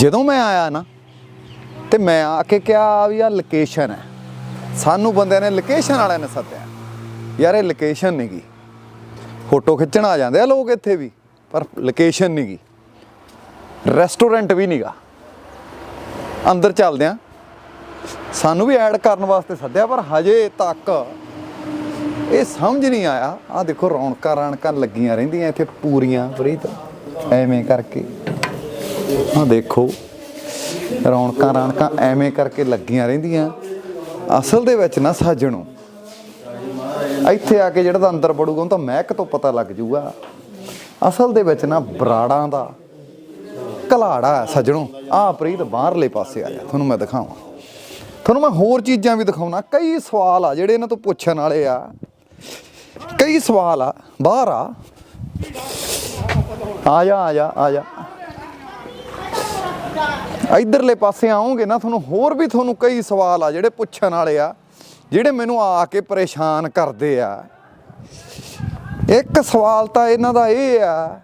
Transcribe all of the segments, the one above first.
ਜਦੋਂ ਮੈਂ ਆਇਆ ਨਾ, ਤੇ ਮੈਂ ਆ ਕੇ ਕਿਹਾ ਵੀ ਆ ਲੋਕੇਸ਼ਨ ਹੈ। ਸਾਨੂੰ ਬੰਦਿਆਂ ਨੇ ਲੋਕੇਸ਼ਨ ਵਾਲਿਆਂ ਨੇ ਸੱਦਿਆ। ਯਾਰ ਇਹ ਲੋਕੇਸ਼ਨ ਨਹੀਂ ਗੀ। ਫੋਟੋ ਖਿੱਚਣ ਆ ਜਾਂਦੇ ਆ ਲੋਕ ਇੱਥੇ ਵੀ, ਪਰ ਲੋਕੇਸ਼ਨ ਨਹੀਂ ਗੀ। ਰੈਸਟੋਰੈਂਟ ਵੀ ਨਹੀਂਗਾ ਅੰਦਰ ਚੱਲਦੇ ਆ। ਸਾਨੂੰ ਵੀ ਐਡ ਕਰਨ ਵਾਸਤੇ ਸੱਦਿਆ, ਪਰ ਹਜੇ ਤੱਕ ਇਹ ਸਮਝ ਨਹੀਂ ਆਇਆ। ਆ ਦੇਖੋ ਰੌਣਕਾਂ ਰਾਣਕਾਂ ਲੱਗੀਆਂ ਰਹਿੰਦੀਆਂ ਇੱਥੇ ਪੂਰੀਆਂ, ਪ੍ਰੀਤ। ਐਵੇਂ ਕਰਕੇ। ਆ ਦੇਖੋ, ਰੌਣਕਾਂ ਰੌਣਕਾਂ ਐਵੇਂ ਕਰਕੇ ਲੱਗੀਆਂ ਰਹਿੰਦੀਆਂ। ਅਸਲ ਦੇ ਵਿੱਚ ਨਾ ਸਾਜਣੋ, ਇੱਥੇ ਆ ਕੇ ਜਿਹੜਾ ਤਾਂ ਅੰਦਰ ਵੜੂਗਾ ਉਹ ਤਾਂ ਮਹਿਕ ਤੋਂ ਪਤਾ ਲੱਗ ਜੂਗਾ। ਅਸਲ ਦੇ ਵਿੱਚ ਨਾ ਬਰਾੜਾਂ ਦਾ ਕਲਾੜਾ ਹੈ ਸੱਜਣੋ। ਆ ਪ੍ਰੀਤ ਬਾਹਰਲੇ ਪਾਸੇ ਆ ਜਾ, ਤੁਹਾਨੂੰ ਮੈਂ ਦਿਖਾਵਾਂ। ਤੁਹਾਨੂੰ ਮੈਂ ਹੋਰ ਚੀਜ਼ਾਂ ਵੀ ਦਿਖਾਉਣਾ। ਕਈ ਸਵਾਲ ਆ ਜਿਹੜੇ ਇਹਨਾਂ ਤੋਂ ਪੁੱਛਣ ਵਾਲੇ ਆ। ਕਈ ਸਵਾਲ ਆ। ਬਾਹਰ ਆ। ਆ ਜਾ ਆ ਜਾ ਆ ਜਾ। ਇਧਰਲੇ ਪਾਸੇ ਆਉਂਗੇ ਨਾ, ਤੁਹਾਨੂੰ ਹੋਰ ਵੀ ਤੁਹਾਨੂੰ ਕਈ ਸਵਾਲ ਆ ਜਿਹੜੇ ਪੁੱਛਣ ਵਾਲੇ ਆ, ਜਿਹੜੇ ਮੈਨੂੰ ਆ ਕੇ ਪਰੇਸ਼ਾਨ ਕਰਦੇ ਆ। ਇੱਕ ਸਵਾਲ ਤਾਂ ਇਹਨਾਂ ਦਾ ਇਹ ਆ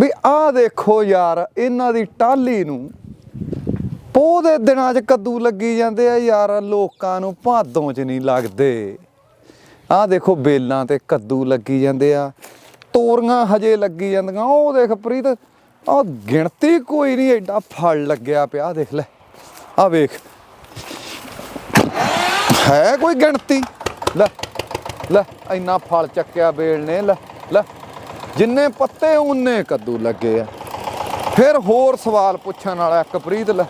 ਵੀ ਆਹ ਦੇਖੋ ਯਾਰ, ਇਹਨਾਂ ਦੀ ਟਾਲੀ ਨੂੰ ਪੋਹ ਦੇ ਦਿਨਾਂ 'ਚ ਕੱਦੂ ਲੱਗੀ ਜਾਂਦੇ ਆ ਯਾਰ, ਲੋਕਾਂ ਨੂੰ ਭਾਦੋਂ 'ਚ ਨਹੀਂ ਲੱਗਦੇ। ਆਹ ਦੇਖੋ ਬੇਲਾਂ ਤੇ ਕੱਦੂ ਲੱਗੀ ਜਾਂਦੇ ਆ, ਤੋਰੀਆਂ ਹਜੇ ਲੱਗੀ ਜਾਂਦੀਆਂ, ਉਹ ਦੇਖ ਪ੍ਰੀਤ ਆਹ ਗਿਣਤੀ ਕੋਈ ਨਹੀਂ ਐਡਾ ਫਲ ਲੱਗਿਆ ਪਿਆ, ਦੇਖ ਲੈ। ਆਹ ਵੇਖ। ਹੈ ਕੋਈ ਗਿਣਤੀ? ਲੈ ਲੈ, ਇੰਨਾ ਫਲ ਚੱਕਿਆ ਬੇਲ ਨੇ, ਲੈ ਲੈ। ਜਿੰਨੇ ਪੱਤੇ ਉਨੇ ਕੱਦੂ ਲੱਗੇ ਆ। ਫਿਰ ਹੋਰ ਸਵਾਲ ਪੁੱਛਣ ਵਾਲਾ ਇੱਕ ਪ੍ਰੀਤ, ਲੈ।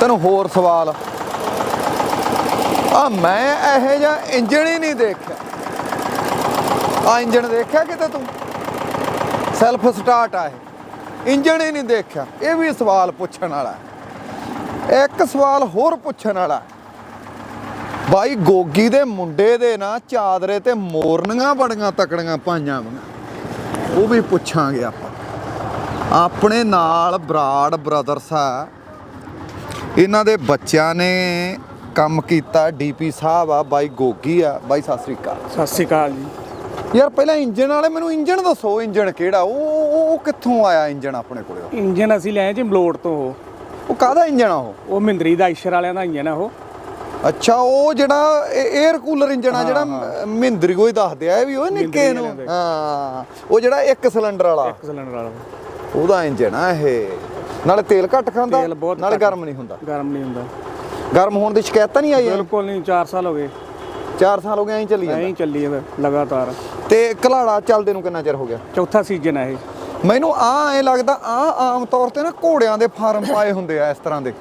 ਤੈਨੂੰ ਹੋਰ ਸਵਾਲ। ਆ ਮੈਂ ਇਹੋ ਜਿਹਾ ਇੰਜਣ ਹੀ ਨਹੀਂ ਦੇਖਿਆ। ਆ ਇੰਜਣ ਦੇਖਿਆ ਕਿਤੇ ਤੂੰ? ਸੈਲਫ ਸਟਾਰਟ ਆ ਇਹ। ਇੰਜਣ ਹੀ ਨਹੀਂ ਦੇਖਿਆ। ਇਹ ਵੀ ਸਵਾਲ ਪੁੱਛਣ ਵਾਲਾ ਇੱਕ ਸਵਾਲ ਹੋਰ ਪੁੱਛਣ ਵਾਲਾ ਬਾਈ, ਗੋਗੀ ਦੇ ਮੁੰਡੇ ਦੇ ਨਾ ਚਾਦਰੇ ਤੇ ਮੋਰਨੀਆਂ ਬੜੀਆਂ ਤਕੜੀਆਂ ਪਾਈਆਂ ਵੀਆਂ ਉਹ ਵੀ ਪੁੱਛਾਂਗੇ ਆਪਾਂ। ਆਪਣੇ ਨਾਲ ਬਰਾੜ ਬ੍ਰਦਰਸ ਆ। ਇਹਨਾਂ ਦੇ ਬੱਚਿਆਂ ਨੇ ਕੰਮ ਕੀਤਾ ਡੀਪੀ ਸਾਹਿਬ ਆ, ਬਾਈ ਗੋਗੀ ਆ। ਬਾਈ, ਸਤਿ ਸ੍ਰੀ ਅਕਾਲ। ਸਤਿ ਸ਼੍ਰੀ ਅਕਾਲ ਜੀ। ਯਾਰ ਪਹਿਲਾਂ ਇੰਜਨ ਵਾਲੇ ਮੈਨੂੰ ਇੰਜਨ ਦੱਸੋ ਇੰਜਨ ਕਿਹੜਾ? ਉਹ ਉਹ- ਕਿੱਥੋਂ ਆਇਆ ਇੰਜਨ ਆਪਣੇ ਕੋਲੇ? ਇੰਜਨ ਅਸੀਂ ਲਿਆਏ ਜੀ ਮਲੋੜ ਤੋਂ ਉਹ। ਉਹ ਕਾਹਦਾ ਇੰਜਨ ਆ ਉਹ? ਉਹ ਮਹਿੰਦਰੀ ਦਾ ਇਸ਼ਰ ਵਾਲਿਆਂ ਦਾ ਇੰਜਨ ਆ ਉਹ। ਅੱਛਾ ਉਹ ਜਿਹੜਾ 에ਅਰ ਕੂਲਰ ਇੰਜਨ ਆ ਜਿਹੜਾ ਮਹਿੰਦਰੀ ਕੋਈ ਦੱਸਦੇ ਆ ਇਹ ਵੀ ਉਹ ਨਿੱਕੇ ਨੂੰ। ਹਾਂ ਉਹ ਜਿਹੜਾ ਇੱਕ ਸਿਲੰਡਰ ਵਾਲਾ। ਇੱਕ ਸਿਲੰਡਰ ਵਾਲਾ। ਉਹਦਾ ਇੰਜਨ ਆ ਇਹ। ਨਾਲੇ ਤੇਲ ਘੱਟ ਖਾਂਦਾ ਨਾਲੇ। ਗਰਮ ਨਹੀਂ ਹੁੰਦਾ। ਗਰਮ ਨਹੀਂ ਹੁੰਦਾ। ਗਰਮ ਹੋਣ ਦੀ ਸ਼ਿਕਾਇਤ ਤਾਂ ਨਹੀਂ ਆਈ? ਬਿਲਕੁਲ ਨਹੀਂ 4 ਸਾਲ ਹੋ ਗਏ। 4 ਸਾਲ ਹੋ ਗਏ ਐਂ ਚੱਲੀ ਐਂ ਜਾਂਦਾ ਹੀ ਚੱਲੀ ਜਾਂਦਾ ਲਗਾਤਾਰ। ਤੇ ਕਲਾੜਾ ਚੱਲਦੇ ਨੂੰ ਕਿੰਨਾ ਚਿਰ ਹੋ ਗਿਆ? ਚੌਥਾ ਸੀਜ਼ਨ ਹੈ ਇਹ। ਮੈਨੂੰ ਆ ਐ ਲੱਗਦਾ ਆ ਆਮ ਤੌਰ ਤੇ ਨਾ ਘੋੜਿਆਂ ਦੇ ਫਾਰਮ ਪਾਏ ਹੁੰਦੇ ਆ ਇਸ ਤਰ੍ਹਾਂ ਦੇ।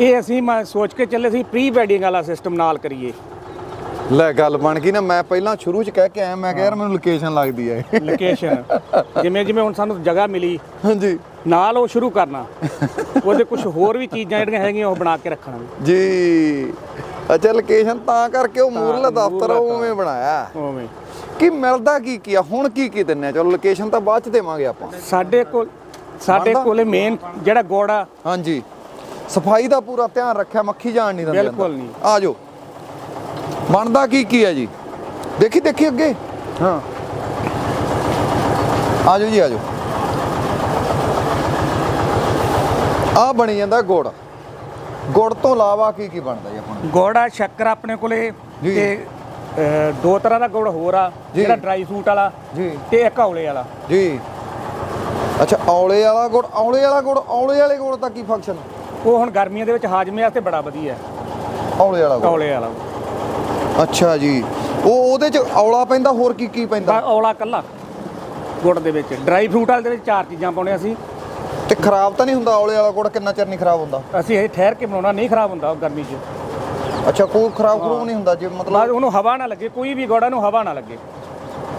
ਇਹ ਅਸੀਂ ਮੈਂ ਸੋਚ ਕੇ ਚੱਲੇ ਸੀ ਪ੍ਰੀ ਵੈਡਿੰਗ ਵਾਲਾ ਸਿਸਟਮ ਨਾਲ ਕਰੀਏ। ਲੈ ਗੱਲ ਬਣ ਗਈ ਨਾ ਮੈਂ ਪਹਿਲਾਂ ਸ਼ੁਰੂ ਚ ਕਹਿ ਕੇ ਆਇਆ ਮੈਂ ਕਿਹਾ ਯਾਰ ਮੈਨੂੰ ਲੋਕੇਸ਼ਨ ਲੱਗਦੀ ਹੈ ਲੋਕੇਸ਼ਨ ਜਿਵੇਂ ਜਿਵੇਂ ਹੁਣ ਸਾਨੂੰ ਜਗ੍ਹਾ ਮਿਲੀ ਹਾਂਜੀ। ਨਾਲ ਉਹ ਸ਼ੁਰੂ ਕਰਨਾ। ਉਹਦੇ ਕੁਝ ਹੋਰ ਵੀ ਚੀਜ਼ਾਂ ਜਿਹੜੀਆਂ ਹੈਗੀਆਂ ਉਹ ਬਣਾ ਕੇ ਰੱਖਣਾ। ਜੀ। ਅੱਛਾ ਲੋਕੇਸ਼ਨ ਤਾਂ ਕਰਕੇ ਉਹ ਮੂਰਲਾ ਦਫ਼ਤਰ ਉਵੇਂ ਬਣਾਇਆ। ਉਵੇਂ। ਕੀ ਮਿਲਦਾ ਕੀ ਕੀ ਆ? ਹੁਣ ਕੀ ਕੀ ਦਿੰਨੇ ਆ? ਚਲੋ ਲੋਕੇਸ਼ਨ ਤਾਂ ਬਾਅਦ ਚ ਦੇਵਾਂਗੇ ਆਪਾਂ। ਸਾਡੇ ਕੋਲ ਸਾਡੇ? ਕੋਲੇ ਮੇਨ ਜਿਹੜਾ ਗੁੜ। ਹਾਂਜੀ। ਸਫ਼ਾਈ ਦਾ ਪੂਰਾ ਧਿਆਨ ਰੱਖਿਆ ਮੱਖੀ ਜਾਣ ਨਹੀਂ ਦਿੰਦੇ ਬਿਲਕੁਲ। ਨਹੀਂ। ਆ ਜਾਓ। ਬਣਦਾ ਕੀ ਕੀ ਹੈ ਜੀ? ਦੇਖੀ ਦੇਖੀ ਅੱਗੇ। ਹਾਂ। ਆ ਜਾਓ ਜੀ ਆ ਜਾਓ। ਆ ਬਣੀ ਜਾਂਦਾ ਗੁੜ। ਗੁੜ ਤੋਂ ਇਲਾਵਾ ਕੀ ਕੀ ਬਣਦਾ ਜੀ ਆਪਣਾ ਗੁੜ ਆ ਸ਼ੱਕਰ ਆਪਣੇ ਕੋਲੇ। ਤੇ ਦੋ ਤਰ੍ਹਾਂ ਦਾ ਗੁੜ ਹੋਰ ਆ। ਜਿਹੜਾ ਡਰਾਈ ਫਰੂਟ ਵਾਲਾ ਜੀ। ਤੇ ਇੱਕ ਔਲੇ ਵਾਲਾ। ਜੀ। ਅੱਛਾ ਔਲੇ ਵਾਲਾ ਗੁੜ ਔਲੇ ਵਾਲਾ ਗੁੜ ਔਲੇ ਵਾਲੇ ਗੁੜ ਦਾ ਕੀ ਫੰਕਸ਼ਨ ਉਹ ਹੁਣ ਗਰਮੀਆਂ ਦੇ ਵਿੱਚ ਹਾਜ਼ਮੇ ਵਾਸਤੇ ਬੜਾ ਵਧੀਆ। ਔਲੇ ਵਾਲਾ ਗੁੜ। ਔਲੇ ਵਾਲਾ। ਅੱਛਾ ਜੀ। ਉਹ ਉਹਦੇ ਚ ਔਲਾ ਪੈਂਦਾ ਹੋਰ ਕੀ ਕੀ ਪੈਂਦਾ? ਔਲਾ ਕੱਲਾ ਗੁੜ ਦੇ ਵਿੱਚ। ਡਰਾਈ ਫਰੂਟ ਵਾਲੇ ਦੇ ਵਿੱਚ ਚਾਰ ਚੀਜ਼ਾਂ ਪਾਉਣੇ ਅਸੀਂ। ਤੇ ਖਰਾਬ ਤਾਂ ਨਹੀਂ ਹੁੰਦਾ ਔਲੇ ਵਾਲਾ ਗੁੜ? ਕਿੰਨਾ ਚਿਰ ਨਹੀਂ ਖਰਾਬ ਹੁੰਦਾ? ਅਸੀਂ ਇਹ ਠਹਿਰ ਕੇ ਬਣਾਉਣਾ ਨਹੀਂ ਖਰਾਬ ਹੁੰਦਾ ਗਰਮੀ 'ਚ। ਅੱਛਾ ਕੋਈ ਖਰਾਬ ਖਰੂਬ ਨਹੀਂ ਹੁੰਦਾ ਜੇ ਮਤਲਬ ਉਹਨੂੰ ਹਵਾ ਨਾ ਲੱਗੇ ਕੋਈ ਵੀ ਗੁੜਾ ਨੂੰ ਹਵਾ ਨਾ ਲੱਗੇ।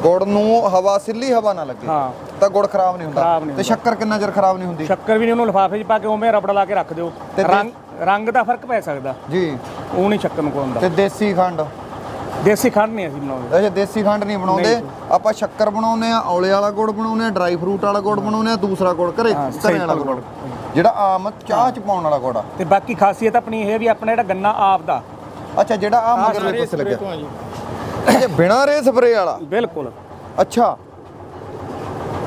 ਗੁੜ ਨੂੰ ਹਵਾ ਸਿੱਲੀ ਹਵਾ ਨਾ ਲੱਗੇ ਹਾਂ। ਤਾਂ ਗੁੜ ਖਰਾਬ ਨਹੀਂ ਹੁੰਦਾ। ਤੇ ਸ਼ੱਕਰ ਕਿੰਨਾ ਚਿਰ ਖਰਾਬ ਨਹੀਂ ਹੁੰਦੀ? ਸ਼ੱਕਰ ਵੀ ਨਹੀਂ ਉਹਨੂੰ ਲਿਫਾਫੇ 'ਚ ਪਾ ਕੇ ਉਵੇਂ ਰਬੜ ਲਾ ਕੇ ਰੱਖ ਦਿਓ। ਰੰਗ ਰੰਗ ਦਾ ਫ਼ਰਕ ਪੈ ਸਕਦਾ। ਜੀ। ਉਹ ਨਹੀਂ ਸ਼ੱਕਰ ਨੂੰ ਕੋਈ ਹੁੰਦਾ ਤੇ ਦੇਸੀ ਖੰਡ? ਦੇਸੀ ਖੰਡ ਨਹੀਂ ਅਸੀਂ ਬਣਾਉਂਦੇ। ਅੱਛਾ ਦੇਸੀ ਖੰਡ ਨਹੀਂ ਬਣਾਉਂਦੇ। ਆਪਾਂ ਸ਼ੱਕਰ ਬਣਾਉਂਦੇ ਆ ਔਲੇ ਵਾਲਾ ਗੁੜ ਬਣਾਉਂਦੇ ਆ ਡਰਾਈ ਫਰੂਟ ਵਾਲਾ ਗੁੜ ਬਣਾਉਂਦੇ ਆ ਦੂਸਰਾ ਗੁੜ ਘਰੇ ਘਰੇ ਵਾਲਾ ਗੁੜ। ਜਿਹੜਾ ਆਮ ਚਾਹ ਚ ਪਾਉਣ ਵਾਲਾ ਗੁੜ ਆ। ਤੇ ਬਾਕੀ ਖਾਸੀਅਤ ਆਪਣੀ ਇਹ ਵੀ ਆਪਣਾ ਜਿਹੜਾ ਗੰਨਾ ਆਪ ਦਾ ਅੱਛਾ ਜਿਹੜਾ ਆ ਮਗਰਲੇ ਪਾਸੇ ਲੱਗਿਆ। ਅੱਛਾ ਬਿਨਾ ਰੇ ਸਪਰੇ ਵਾਲਾ? ਬਿਲਕੁਲ। ਅੱਛਾ।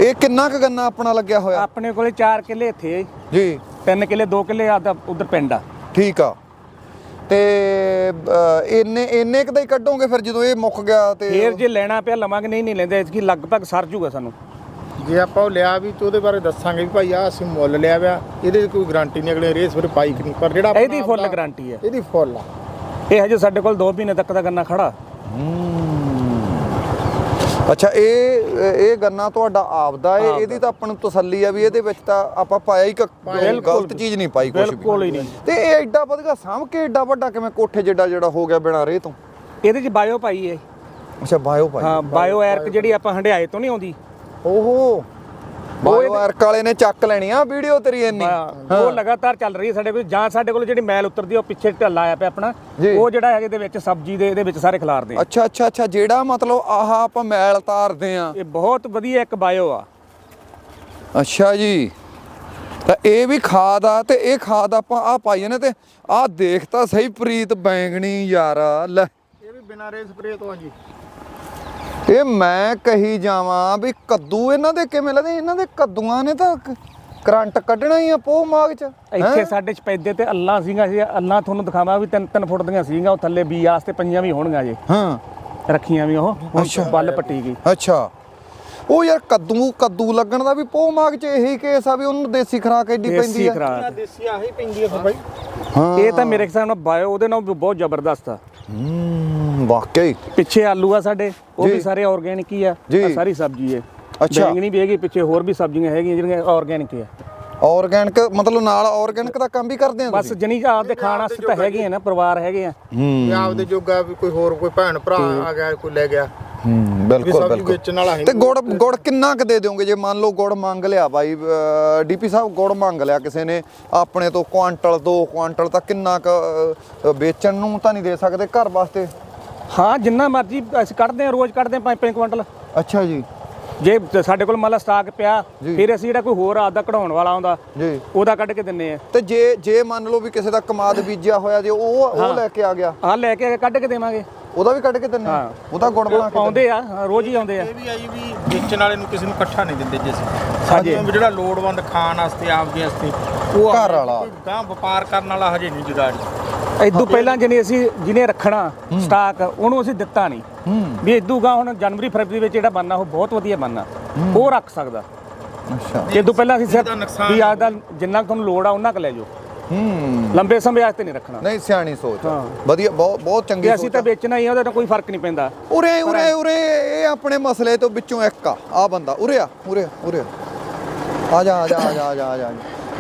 ਇਹ ਕਿੰਨਾ ਕੁ ਗੰਨਾ ਆਪਣਾ ਲੱਗਿਆ ਹੋਇਆ? ਆਪਣੇ ਕੋਲੇ 4 ਕਿੱਲੇ ਇੱਥੇ ਜੀ। ਜੀ। ਤਿੰਨ ਕਿੱਲੇ 2 ਕਿੱਲੇ ਆਦਾ ਉਧਰ ਪਿੰਡ ਆ। ਠੀਕ ਆ। ਤੇ ਇੰਨੇ ਇੰਨੇ ਕੁ ਦਾ ਹੀ ਕੱਢੋਗੇ ਫਿਰ ਜਦੋਂ ਇਹ ਮੁੱਕ ਗਿਆ ਤੇ ਫੇਰ ਜੇ ਲੈਣਾ ਪਿਆ ਲਵਾਂਗੇ ਨਹੀਂ ਨਹੀਂ ਲੈਂਦੇ ਇਸ ਕੀ ਲਗਭਗ ਸਰ ਜੂਗਾ ਸਾਨੂੰ। ਜੇ ਆਪਾਂ ਉਹ ਲਿਆ ਵੀ ਤੇ ਉਹਦੇ ਬਾਰੇ ਦੱਸਾਂਗੇ ਵੀ ਭਾਈ ਆ ਅਸੀਂ ਮੁੱਲ ਲਿਆ ਵਿਆ ਇਹਦੇ ਕੋਈ ਗਾਰੰਟੀ ਨਹੀਂ ਅਗਲੇ ਰੇਸ ਫਿਰ ਬਾਈਕ ਨਹੀਂ ਪਰ ਜਿਹੜਾ ਇਹਦੀ ਫੁੱਲ ਗਾਰੰਟੀ ਹੈ। ਇਹਦੀ ਫੁੱਲ ਆ। ਇਹ ਹਜੇ ਸਾਡੇ ਕੋਲ 2 ਮਹੀਨੇ ਤੱਕ ਦਾ ਗੰਨਾ ਖੜਾ। ਅੱਛਾ ਇਹ ਇਹ ਗੰਨਾ ਤੁਹਾਡਾ ਆਪਦਾ ਏ ਇਹਦੀ ਤਾਂ ਆਪਾਂ ਨੂੰ ਤਸੱਲੀ ਆ ਵੀ ਇਹਦੇ ਵਿੱਚ ਤਾਂ ਆਪਾਂ ਪਾਇਆ ਹੀ ਗਲਤ ਚੀਜ਼ ਨਹੀਂ ਪਾਈ ਕੁਝ ਬਿਲਕੁਲ ਹੀ ਨਹੀਂ। ਤੇ ਇਹ ਐਡਾ ਵਧੀਆ ਸਾਂਭ ਕੇ ਐਡਾ ਵੱਡਾ ਕਿਵੇਂ ਕੋਠੇ ਜਿੱਡਾ ਜਿਹੜਾ ਹੋ ਗਿਆ ਬਿਨਾ ਰੇ ਤੋਂ? ਇਹਦੇ 'ਚ ਬਾਇਓ ਪਾਈ ਹੈ ਅੱਛਾ ਬਾਇਓ ਪਾਈ। ਹਾਂ ਬਾਇਓ ਐਰਕ ਜਿਹੜੀ ਆਪਾਂ ਹੰਡਿਆਏ ਤੋਂ ਨਹੀਂ ਆਉਂਦੀ। ਓਹੋ। ਬਾਇਓ ਆਰਕ ਵਾਲੇ ਨੇ ਚੱਕ ਲੈਣੀ ਆ ਵੀਡੀਓ ਤੇਰੀ ਇੰਨੀ। ਉਹ ਲਗਾਤਾਰ ਚੱਲ ਰਹੀ ਹੈ ਸਾਡੇ ਕੋਲ। ਜਾਂ ਸਾਡੇ ਕੋਲ ਜਿਹੜੀ ਮੈਲ ਉਤਰਦੀ ਆ, ਉਹ ਪਿੱਛੇ ਢੱਲਾ ਆਇਆ ਪਿਆ ਆਪਣਾ। ਉਹ ਜਿਹੜਾ ਹੈਗੇ ਇਹਦੇ ਵਿੱਚ ਸਬਜ਼ੀ ਦੇ ਇਹਦੇ ਵਿੱਚ ਸਾਰੇ ਖਿਲਾਰਦੇ ਆ। ਅੱਛਾ ਅੱਛਾ ਅੱਛਾ। ਜਿਹੜਾ ਮਤਲਬ ਆਹ ਆਪਾਂ ਮੈਲ ਤਾਰਦੇ ਆ। ਇਹ ਬਹੁਤ ਵਧੀਆ ਇੱਕ ਬਾਇਓ ਆ। ਅੱਛਾ ਜੀ। ਤਾਂ ਇਹ ਵੀ ਖਾਦ ਆ ਤੇ ਇਹ ਖਾਦ ਆਪਾਂ ਆ ਪਾਈ ਨੇ ਤੇ ਆਹ ਦੇਖ ਤਾਂ ਸਹੀ ਪ੍ਰੀਤ ਬੈਂਗਣੀ ਯਾਰ। ਲੈ। ਇਹ ਵੀ ਬਿਨਾਂ ਰੇ ਸਪਰੇ ਤੋਂ ਆ ਜੀ। ਇਹ ਮੈਂ ਕਹੀ ਜਾਵਾਂ ਵੀ ਕੱਦੂ ਇਹਨਾਂ ਦੇ ਕਿਵੇਂ ਲੱਗਦੇ? ਇਹਨਾਂ ਦੇ ਕੱਦੂਆਂ ਨੇ ਤਾਂ ਕਰੰਟ ਕੱਢਣਾ ਹੀ ਆ ਪੋਹ ਮਾਗ ਚ। ਇੱਥੇ ਸਾਡੇ ਸਪੈਦੇ ਤੇ ਅੱਲਾ ਸੀਗਾ ਸੀ। ਅੱਲਾ ਤੁਹਾਨੂੰ ਦਿਖਾਵਾਂ ਵੀ ਤਿੰਨ ਤਿੰਨ ਫੁੱਟ ਦੀਆਂ ਸੀਗੀਆਂ। ਉਹ ਥੱਲੇ ਬੀ ਵਾਸਤੇ ਪਈਆਂ ਵੀ ਹੋਣਗੀਆਂ ਜੇ। ਹਾਂ। ਰੱਖੀਆਂ ਵੀ ਉਹ। ਬੱਲ ਪੱਟੀ ਗਈ। ਅੱਛਾ। ਉਹ ਯਾਰ ਕੱਦੂ ਕੱਦੂ ਲੱਗਣ ਦਾ ਵੀ ਪੋਹ ਮਾਗ ਚ ਇਹੀ ਕੇਸ ਆ ਵੀ ਉਹਨੂੰ ਦੇਸੀ ਖਰਾਕ ਐਡੀ ਪੈਂਦੀ ਦੇਸੀ ਆ। ਖਰਾਕ। ਦੇਸੀ ਆਹੀ ਪੈਂਦੀ ਆ ਫਿਰ ਬਾਈ। ਹਾਂ। ਇਹ ਤਾਂ ਮੇਰੇ ਹਿਸਾਬ ਨਾਲ ਬਾਇਓ ਉਹਦੇ ਨਾਲ ਵੀ ਬਹੁਤ ਜ਼ਬਰਦਸਤ ਆ। ਹੂੰ। ਵਾਕਈ ਪਿੱਛੇ ਆਲੂ ਆ ਸਾਡੇ ਉਹ। ਵੀ ਸਾਰੇ ਆਰਗੇਨਿਕ ਹੀ ਆ। ਆਹ ਸਾਰੀ ਸਬਜ਼ੀ ਹੈ ਅੱਛਾ। ਬੈਂਗਣੀ ਵੀ ਹੈਗੀ ਪਿੱਛੇ ਹੋਰ ਵੀ ਸਬਜ਼ੀਆਂ ਹੈਗੀਆਂ ਜਿਹੜੀਆਂ ਆਰਗੇਨਿਕ ਆ। ਆਰਗੈਨਿਕ ਮਤਲਬ ਨਾਲ ਆਰਗੈਨਿਕ ਦਾ ਕੰਮ ਵੀ ਕਰਦੇ ਆ ਬਸ ਜਣੀ ਆਪ ਦੇ ਖਾਣ ਵਾਸਤੇ ਤਾਂ ਹੈਗੇ ਆ ਨਾ ਪਰਿਵਾਰ ਹੈਗੇ ਆ। ਵੀ ਆਪਦੇ ਜੋਗਾ ਵੀ ਕੋਈ ਹੋਰ ਕੋਈ ਭੈਣ ਭਰਾ ਆ ਗਿਆ ਕੋਈ ਲੈ ਗਿਆ। ਹੂੰ ਬਿਲਕੁਲ ਬਿਲਕੁਲ। ਹੈ ਤੇ ਗੁੜ ਗੁੜ ਕਿੰਨਾ ਕੁ ਦੇ ਦਿਓਗੇ? ਜੇ ਮੰਨ ਲਓ ਗੁੜ ਮੰਗ ਲਿਆ ਬਾਈ ਡੀਪੀ ਸਾਹਿਬ ਗੁੜ ਮੰਗ ਲਿਆ ਕਿਸੇ ਨੇ ਆਪਣੇ ਤੋਂ ਕੁਆਂਟਲ ਦੋ ਕੁਆਂਟਲ ਤਾਂ ਕਿੰਨਾ ਕੁ ਵੇਚਣ ਨੂੰ ਤਾਂ ਨਹੀਂ ਦੇ ਸਕਦੇ ਘਰ ਵਾਸਤੇ? ਹਾਂ ਜਿੰਨਾ ਮਰਜ਼ੀ ਅਸੀਂ ਕੱਢਦੇ ਆ ਰੋਜ਼ ਕੱਢਦੇ ਆ 5-5 ਕੁਇੰਟਲ ਅੱਛਾ ਜੀ ਜੇ ਸਾਡੇ ਕੋਲ ਮੰਨ ਲਾ ਸਟਾਕ ਪਿਆ। ਫਿਰ ਅਸੀਂ ਜਿਹੜਾ ਕੋਈ ਹੋਰ ਆਪਦਾ ਕਢਾਉਣ ਵਾਲਾ ਆਉਂਦਾ ਜੀ ਉਹਦਾ ਕੱਢ ਕੇ ਦਿੰਨੇ ਆ ਤੇ ਜੇ ਜੇ ਮੰਨ ਲਓ ਵੀ ਕਿਸੇ ਦਾ ਕਮਾਦ ਬੀਜਿਆ ਹੋਇਆ ਜੇ ਉਹ ਉਹ ਲੈ ਕੇ ਆ ਗਿਆ ਆਹ ਲੈ ਕੇ ਕੱਢ ਕੇ ਦੇਵਾਂਗੇ ਉਹਦਾ ਵੀ ਕੱਢ ਕੇ ਦਿੰਨੇ ਆ? ਹਾਂ। ਉਹਦਾ ਗੁੜ ਬਣਾ ਕੇ ਆਉਂਦੇ ਆ ਹਾਂ, ਰੋਜ਼ ਹੀ ਆਉਂਦੇ ਆ ਇਹ ਵੀ ਆਈ ਵੀ ਵੇਚਣ ਵਾਲੇ ਨੂੰ ਕਿਸੇ ਨੂੰ ਇਕੱਠਾ ਨਹੀਂ ਦਿੰਦੇ ਜੀ। ਸਾਡੇ ਜਿਹੜਾ ਲੋੜਵੰਦ ਖਾਣ ਵਾਸਤੇ ਆਪਦੇ ਵਾਸਤੇ ਉਹ ਘਰ ਵਾਲਾ। ਗਾਂ ਵਪਾਰ ਕਰਨ ਵਾਲਾ ਹਜੇ ਨਹੀਂ ਜੁਗਾੜੀ ਇਦੋਂ ਪਹਿਲਾਂ ਜਿਹਨੇ ਅਸੀਂ ਜਿਹਨੇ ਰੱਖਣਾ ਸਟਾਕ ਉਹਨੂੰ ਅਸੀਂ ਦਿੱਤਾ ਨਹੀਂ। ਵੀ ਇਦੋਂ ਗਾ ਹੁਣ ਜਨਵਰੀ ਫਰਵਰੀ ਵਿੱਚ ਜਿਹੜਾ ਬੰਨਾ ਉਹ ਬਹੁਤ ਵਧੀਆ ਬੰਨਾ ਉਹ ਰੱਖ ਸਕਦਾ। ਅੱਛਾ। ਇਦੋਂ ਪਹਿਲਾਂ ਅਸੀਂ ਸਿਰਫ ਵੀ ਆਦਾ ਜਿੰਨਾ ਕੁ ਤੁਹਾਨੂੰ ਲੋੜ ਆ ਉਹਨਾਂ ਕੁ ਲੈ ਜਾਓ। ਹੂੰ। ਲੰਬੇ ਸਮੇਂ ਵਾਸਤੇ ਨਹੀਂ ਰੱਖਣਾ। ਨਹੀਂ ਸਿਆਣੀ ਸੋਚ। ਵਧੀਆ ਬਹੁਤ ਬਹੁਤ ਚੰਗੀ ਕਿ ਅਸੀਂ ਸੋਚ ਤਾਂ। ਵੇਚਣਾ ਹੀ ਆ ਉਹਦਾ ਤਾਂ ਕੋਈ ਫ਼ਰਕ ਨਹੀਂ ਪੈਂਦਾ। ਉਰੇ ਉਰੇ ਉਰੇ ਇਹ ਆਪਣੇ ਮਸਲੇ ਤੋਂ ਵਿੱਚੋਂ ਇੱਕ ਆ। ਆ ਬੰਦਾ ਉਰੇ ਆ ਉਰੇ ਆ, ਉਰੇ ਆ। ਆ ਜਾ ਆ ਜਾ ਆ ਜਾ ਆ ਜਾ ਆ ਜਾ।